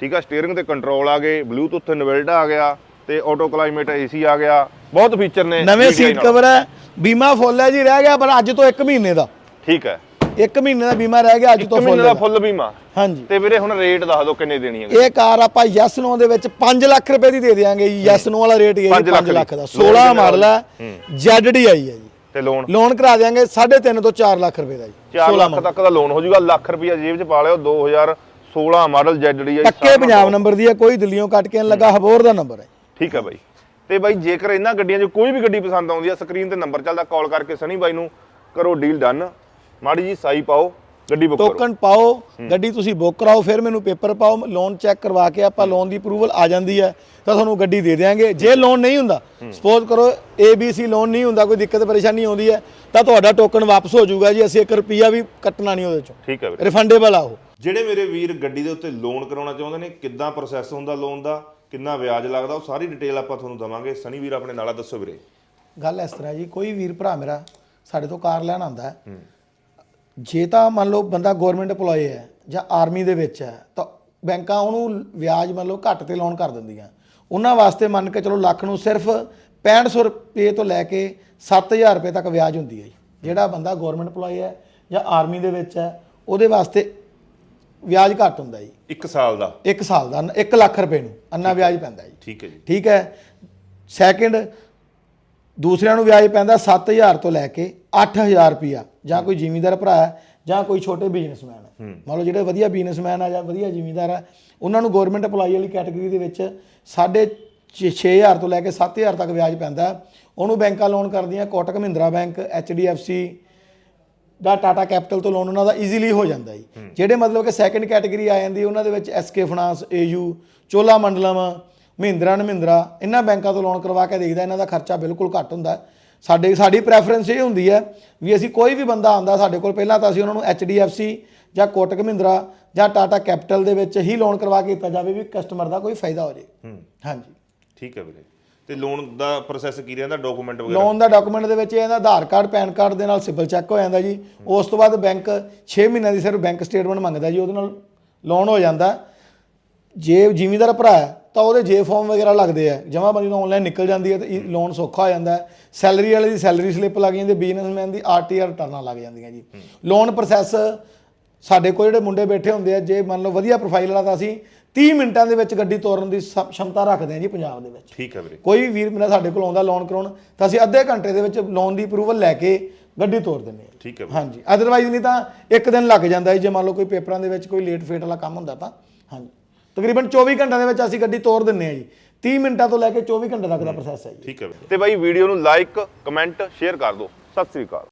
ਠੀਕ ਆ ਸਟੀਅਰਿੰਗ ਤੇ ਕੰਟਰੋਲ ਆ ਗਏ ਬਲੂਟੁੱਥ ਇਨਵਰਟਰ ਆ ਗਿਆ ਤੇ ਆਟੋ ਕਲਾਈਮੇਟ ਏਸੀ ਆ ਗਿਆ। ਬਹੁਤ ਫੀਚਰ ਨੇ
ਨਵੇਂ ਸੀਟ। ਕਵਰ ਹੈ। ਬੀਮਾ ਫੁੱਲ ਹੈ ਜੀ ਰਹਿ ਗਿਆ ਪਰ ਅੱਜ ਤੋਂ 1 ਮਹੀਨੇ ਦਾ।
ਠੀਕ ਹੈ।
1 ਮਹੀਨੇ ਦਾ ਬੀਮਾ ਰਹਿ ਗਿਆ ਅੱਜ
ਇੱਕ
ਤੋਂ
ਮਹੀਨੇ
ਫੁੱਲ
ਦਾ ਫੁੱਲ ਬੀਮਾ?
ਹਾਂਜੀ।
ਤੇ ਵੀਰੇ ਹੁਣ ਰੇਟ ਦੱਸ ਦਿਓ ਕਿੰਨੇ ਦੇਣੀ ਹੈ
ਇਹ ਕਾਰ ਆਪਾਂ ਯੈਸ ਨੋ ਦੇ ਵਿੱਚ 5 ਲੱਖ ਰੁਪਏ ਦੀ ਦੇ ਦੇਵਾਂਗੇ ਜੀ। ਯੈਸ ਨੋ ਵਾਲਾ ਰੇਟ ਹੀ ਹੈ
ਲੱਖ
5 ਲੱਖ ਦਾ।
ਦੀ।
16
ਲੋਨ
ਮਾਡਲ ਹੈ
ਹੂੰ।
ZDI ਹੈ ਜੀ।
ਤੇ ਲੋਨ
ਲੋਨ ਕਰਾ ਦੇਵਾਂਗੇ 3.5 ਤੋਂ 4 ਲੱਖ ਰੁਪਏ ਦਾ ਜੀ
4 ਲੱਖ ਤੱਕ ਦਾ ਲੋਨ ਹੋ ਜਾਊਗਾ ਲੱਖ ਰੁਪਇਆ ਜੇਬ 'ਚ ਪਾ ਲਿਓ 2016 ਮਾਡਲ ZDI
ਪੱਕੇ ਪੰਜਾਬ ਨੰਬਰ ਦੀ ਹੈ ਕੋਈ ਦਿੱਲੀੋਂ ਕੱਟ ਕੇ ਨਹੀਂ ਲੱਗਾ ਹਬੋਰ ਦਾ ਨੰਬਰ ਹੈ।
ਠੀਕ ਹੈ ਬਾਈ। ਤੇ ਬਾਈ ਜੇਕਰ ਇਹਨਾਂ ਗੱਡੀਆਂ 'ਚ ਕੋਈ ਵੀ ਗੱਡੀ ਪਸੰਦ ਆਉਂਦੀ ਆ ਸਕਰੀਨ ਤੇ ਨੰਬਰ ਚੱਲਦਾ ਕਾਲ ਕਰਕੇ ਸਨੀ ਬਾਈ ਨੂੰ ਕਰੋ ਡੀਲ ਡਨ ਮਾੜੀ ਜੀ ਸਾਈ ਪਾਓ ਗੱਡੀ ਬੁੱਕ ਕਰੋ।
ਟੋਕਨ ਪਾਓ ਗੱਡੀ ਤੁਸੀਂ ਬੁੱਕ ਕਰਾਓ ਫਿਰ ਮੈਨੂੰ ਪੇਪਰ ਪਾਓ ਲੋਨ ਚੈੱਕ ਕਰਵਾ ਕੇ ਆਪਾਂ ਲੋਨ ਦੀ ਅਪਰੂਵਲ ਆ ਜਾਂਦੀ ਹੈ। ਤਾਂ ਤੁਹਾਨੂੰ ਗੱਡੀ ਦੇ ਦੇਵਾਂਗੇ ਜੇ ਲੋਨ ਨਹੀਂ ਹੁੰਦਾ ਸਪੋਜ਼ ਕਰੋ ABC ਲੋਨ ਨਹੀਂ ਹੁੰਦਾ ਕੋਈ ਦਿੱਕਤ ਪਰੇਸ਼ਾਨੀ ਆਉਂਦੀ ਹੈ ਤਾਂ ਤੁਹਾਡਾ ਟੋਕਨ ਵਾਪਸ ਹੋ ਜਾਊਗਾ ਜੀ। ਅਸੀਂ 1 ਰੁਪਿਆ ਵੀ ਕੱਟਣਾ ਨਹੀਂ ਉਹਦੇ ਚੋਂ।
ਠੀਕ ਹੈ ਵੀਰੇ।
ਰਿਫੰਡੇਬਲ ਆ ਉਹ।
ਜਿਹੜੇ ਮੇਰੇ ਵੀਰ ਗੱਡੀ ਦੇ ਉੱਤੇ ਲੋਨ ਕਰਾਉਣਾ ਚਾਹੁੰਦੇ ਨੇ ਕਿੱਦਾਂ ਪ੍ਰੋਸੈਸ ਹੁੰਦਾ ਲੋਨ ਦਾ ਕਿੰਨਾ ਵਿਆਜ ਲੱਗਦਾ ਉਹ ਸਾਰੀ ਡਿਟੇਲ ਆਪਾਂ ਤੁਹਾਨੂੰ ਦਵਾਂਗੇ। ਸਨੀ ਵੀਰ ਆਪਣੇ ਨਾਲ ਆ, ਦੱਸੋ ਵੀਰੇ।
ਗੱਲ ਇਸ ਤਰ੍ਹਾਂ ਜੀ ਕੋਈ ਵੀਰ ਭਰਾ ਮੇਰਾ ਸਾਡੇ ਤੋਂ ਕਾਰ ਲੈਣ ਆਂਦਾ ਹੈ। ਜੇ ਤਾਂ ਮੰਨ ਲਓ ਬੰਦਾ ਗਵਰਨਮੈਂਟ EMPLOYE ਹੈ ਜਾਂ ਆਰਮੀ ਦੇ ਵਿੱਚ ਹੈ ਤਾਂ ਬੈਂਕਾਂ ਉਹਨੂੰ ਵਿਆਜ ਮੰਨ ਲਓ ਘੱਟ ਤੇ ਲੋਨ ਕਰ ਦਿੰਦੀਆਂ। ਉਹਨਾਂ ਵਾਸਤੇ ਮੰਨ ਕੇ ਚਲੋ ਲੱਖ ਨੂੰ ਸਿਰਫ 6500 ਰੁਪਏ ਤੋਂ ਲੈ ਕੇ 7000 ਰੁਪਏ ਤੱਕ ਵਿਆਜ ਹੁੰਦੀ ਹੈ ਜਿਹੜਾ ਬੰਦਾ ਗਵਰਨਮੈਂਟ EMPLOYE ਹੈ ਜਾਂ ਆਰਮੀ ਦੇ ਵਿੱਚ ਹੈ ਉਹਦੇ ਵਾਸਤੇ ਵਿਆਜ ਘੱਟ ਹੁੰਦਾ ਜੀ।
1 ਸਾਲ ਦਾ?
1 ਸਾਲ ਦਾ 1 ਲੱਖ ਰੁਪਏ ਨੂੰ ਅੰਨਾ ਵਿਆਜ ਪੈਂਦਾ ਜੀ।
ਠੀਕ ਹੈ ਜੀ।
ਠੀਕ ਹੈ। ਸੈਕਿੰਡ ਦੂਸਰਿਆਂ ਨੂੰ ਵਿਆਜ ਪੈਂਦਾ 7000 ਤੋਂ ਲੈ ਕੇ 8000 ਰੁਪਿਆ ਜਾਂ ਕੋਈ ਜ਼ਿਮੀਂਦਾਰ ਭਰਾ ਹੈ ਜਾਂ ਕੋਈ ਛੋਟੇ ਬਿਜ਼ਨਸਮੈਨ ਹੈ। ਮੰਨ ਲਓ ਜਿਹੜੇ ਵਧੀਆ ਬਿਜ਼ਨਸਮੈਨ ਆ ਜਾਂ ਵਧੀਆ ਜ਼ਿਮੀਂਦਾਰ ਆ ਉਹਨਾਂ ਨੂੰ ਗਵਰਨਮੈਂਟ ਅਪਲਾਈ ਵਾਲੀ ਕੈਟਾਗਰੀ ਦੇ ਵਿੱਚ ਸਾਢੇ 6000 ਤੋਂ ਲੈ ਕੇ 7000 ਤੱਕ ਵਿਆਜ ਪੈਂਦਾ। ਉਹਨੂੰ ਬੈਂਕਾਂ ਲੋਨ ਕਰਦੀਆਂ ਕੋਟਕ ਮਹਿੰਦਰਾ ਬੈਂਕ HDFC ਦਾ ਟਾਟਾ ਕੈਪੀਟਲ ਤੋਂ ਲੋਨ ਉਹਨਾਂ ਦਾ ਈਜ਼ੀਲੀ ਹੋ ਜਾਂਦਾ ਜੀ। ਜਿਹੜੇ ਮਤਲਬ ਕਿ ਸੈਕੰਡ ਕੈਟਾਗਰੀ ਆ ਜਾਂਦੀ ਉਹਨਾਂ ਦੇ ਵਿੱਚ SK finance AU Chola Mandalam Mahindra Mahindra ਇਹਨਾਂ ਬੈਂਕਾਂ ਤੋਂ ਲੋਨ ਕਰਵਾ ਕੇ ਦੇਈਦਾ ਇਹਨਾਂ ਦਾ ਖਰਚਾ ਬਿਲਕੁਲ ਘੱਟ ਹੁੰਦਾ ਸਾਡੇ ਸਾਡੀ ਪ੍ਰੈਫਰੈਂਸ ਇਹ ਹੁੰਦੀ ਹੈ ਵੀ ਅਸੀਂ ਕੋਈ ਵੀ ਬੰਦਾ ਆਂਦਾ ਸਾਡੇ ਕੋਲ ਪਹਿਲਾਂ ਤਾਂ ਅਸੀਂ ਉਹਨਾਂ ਨੂੰ HDFC ਜਾਂ ਕੋਟਕ ਮਹਿੰਦਰਾ ਜਾਂ ਟਾਟਾ ਕੈਪੀਟਲ ਦੇ ਵਿੱਚ ਹੀ ਲੋਨ ਕਰਵਾ ਕੇ ਦਿੱਤਾ ਜਾਵੇ ਵੀ ਕਸਟਮਰ ਦਾ ਕੋਈ ਫਾਇਦਾ ਹੋ ਜੇ। ਹਾਂਜੀ।
ਠੀਕ ਹੈ ਵੀਰੇ। ਤੇ ਲੋਨ ਦਾ ਪ੍ਰੋਸੈਸ ਕੀ ਰਹਿੰਦਾ? ਡਾਕੂਮੈਂਟ ਵਗੈਰਾ?
ਲੋਨ ਦਾ ਡਾਕੂਮੈਂਟ ਦੇ ਵਿੱਚ ਇਹਦਾ ਆਧਾਰ ਕਾਰਡ ਪੈਨ ਕਾਰਡ ਦੇ ਨਾਲ ਸਿਬਲ ਚੈੱਕ ਹੋ ਜਾਂਦਾ ਜੀ। ਉਸ ਤੋਂ ਬਾਅਦ ਬੈਂਕ 6 ਮਹੀਨਿਆਂ ਦੀ ਸਿਰਫ ਬੈਂਕ ਸਟੇਟਮੈਂਟ ਮੰਗਦਾ ਜੀ ਉਹਦੇ ਨਾਲ ਲੋਨ ਹੋ ਜਾਂਦਾ। ਜੇ ਜ਼ਿਮੀਂਦਾਰ ਭਰਾ ਹੈ ਤਾਂ ਉਹਦੇ ਜੇ ਫਾਰਮ ਵਗੈਰਾ ਲੱਗਦੇ ਆ। ਜਮਾਬੰਦੀ ਨੂੰ ਆਨਲਾਈਨ ਨਿਕਲ ਜਾਂਦੀ ਹੈ ਤੇ ਲੋਨ ਸੌਖਾ ਹੋ ਜਾਂਦਾ ਹੈ। ਸੈਲਰੀ ਵਾਲੇ ਦੀ ਸੈਲਰੀ ਸਲਿੱਪ ਲੱਗ ਜਾਂਦੀ ਹੈ ਬਿਜ਼ਨਸਮੈਨ ਦੀ ਆਰਟੀਆਰ ਰਿਟਰਨਾਂ ਲੱਗ ਜਾਂਦੀਆਂ ਜੀ। ਲੋਨ ਪ੍ਰੋਸੈਸ ਸਾਡੇ ਕੋਲ ਜਿਹੜੇ ਮੁੰਡੇ ਬੈਠੇ ਹੁੰਦੇ ਆ ਜੇ ਮੰਨ ਲਓ ਵਧੀਆ ਪ੍ਰੋਫਾਈਲ ਵਾਲਾ ਤਾਂ ਅਸੀਂ 30 ਮਿੰਟਾਂ ਦੇ ਵਿੱਚ ਗੱਡੀ ਤੋਰਨ ਦੀ ਸ਼ਮਤਾ ਰੱਖਦੇ ਆ ਜੀ ਪੰਜਾਬ ਦੇ ਵਿੱਚ।
ਠੀਕ ਹੈ ਵੀਰੇ।
ਕੋਈ ਵੀਰ ਮੇਰਾ ਸਾਡੇ ਕੋਲ ਆਉਂਦਾ ਲੋਨ ਕਰਾਉਣ ਤਾਂ ਅਸੀਂ ਅੱਧੇ ਘੰਟੇ ਦੇ ਵਿੱਚ ਲੋਨ ਦੀ ਅਪਰੂਵਲ ਲੈ ਕੇ ਗੱਡੀ ਤੋਰ ਦਿੰਦੇ ਆ।
ਠੀਕ ਹੈ
ਹਾਂਜੀ। ਅਦਰਵਾਈਜ਼ ਨਹੀਂ ਤਾਂ ਇੱਕ ਦਿਨ ਲੱਗ ਜਾਂਦਾ ਜੇ ਮੰਨ ਲਓ ਕੋਈ ਪੇਪਰਾਂ ਦੇ ਵਿੱਚ ਕੋਈ ਲੇਟ ਫੇਟ ਵਾਲਾ ਕੰਮ ਹੁੰਦਾ ਤਾਂ। ਹਾਂਜੀ। ਤਕਰੀਬਨ 24 ਘੰਟਿਆਂ ਦੇ ਵਿੱਚ ਅਸੀਂ ਗੱਡੀ ਤੋਰ ਦਿੰਦੇ ਹਾਂ ਜੀ। 30 ਮਿੰਟਾਂ ਤੋਂ ਲੈ ਕੇ 24 ਘੰਟੇ ਤੱਕ ਦਾ ਪ੍ਰੋਸੈਸ ਹੈ ਜੀ।
ਠੀਕ ਹੈ। ਤੇ ਬਾਈ ਵੀਡੀਓ ਨੂੰ ਲਾਈਕ ਕਮੈਂਟ ਸ਼ੇਅਰ ਕਰ ਦਿਓ। ਸਤਿ ਸ੍ਰੀ ਅਕਾਲ।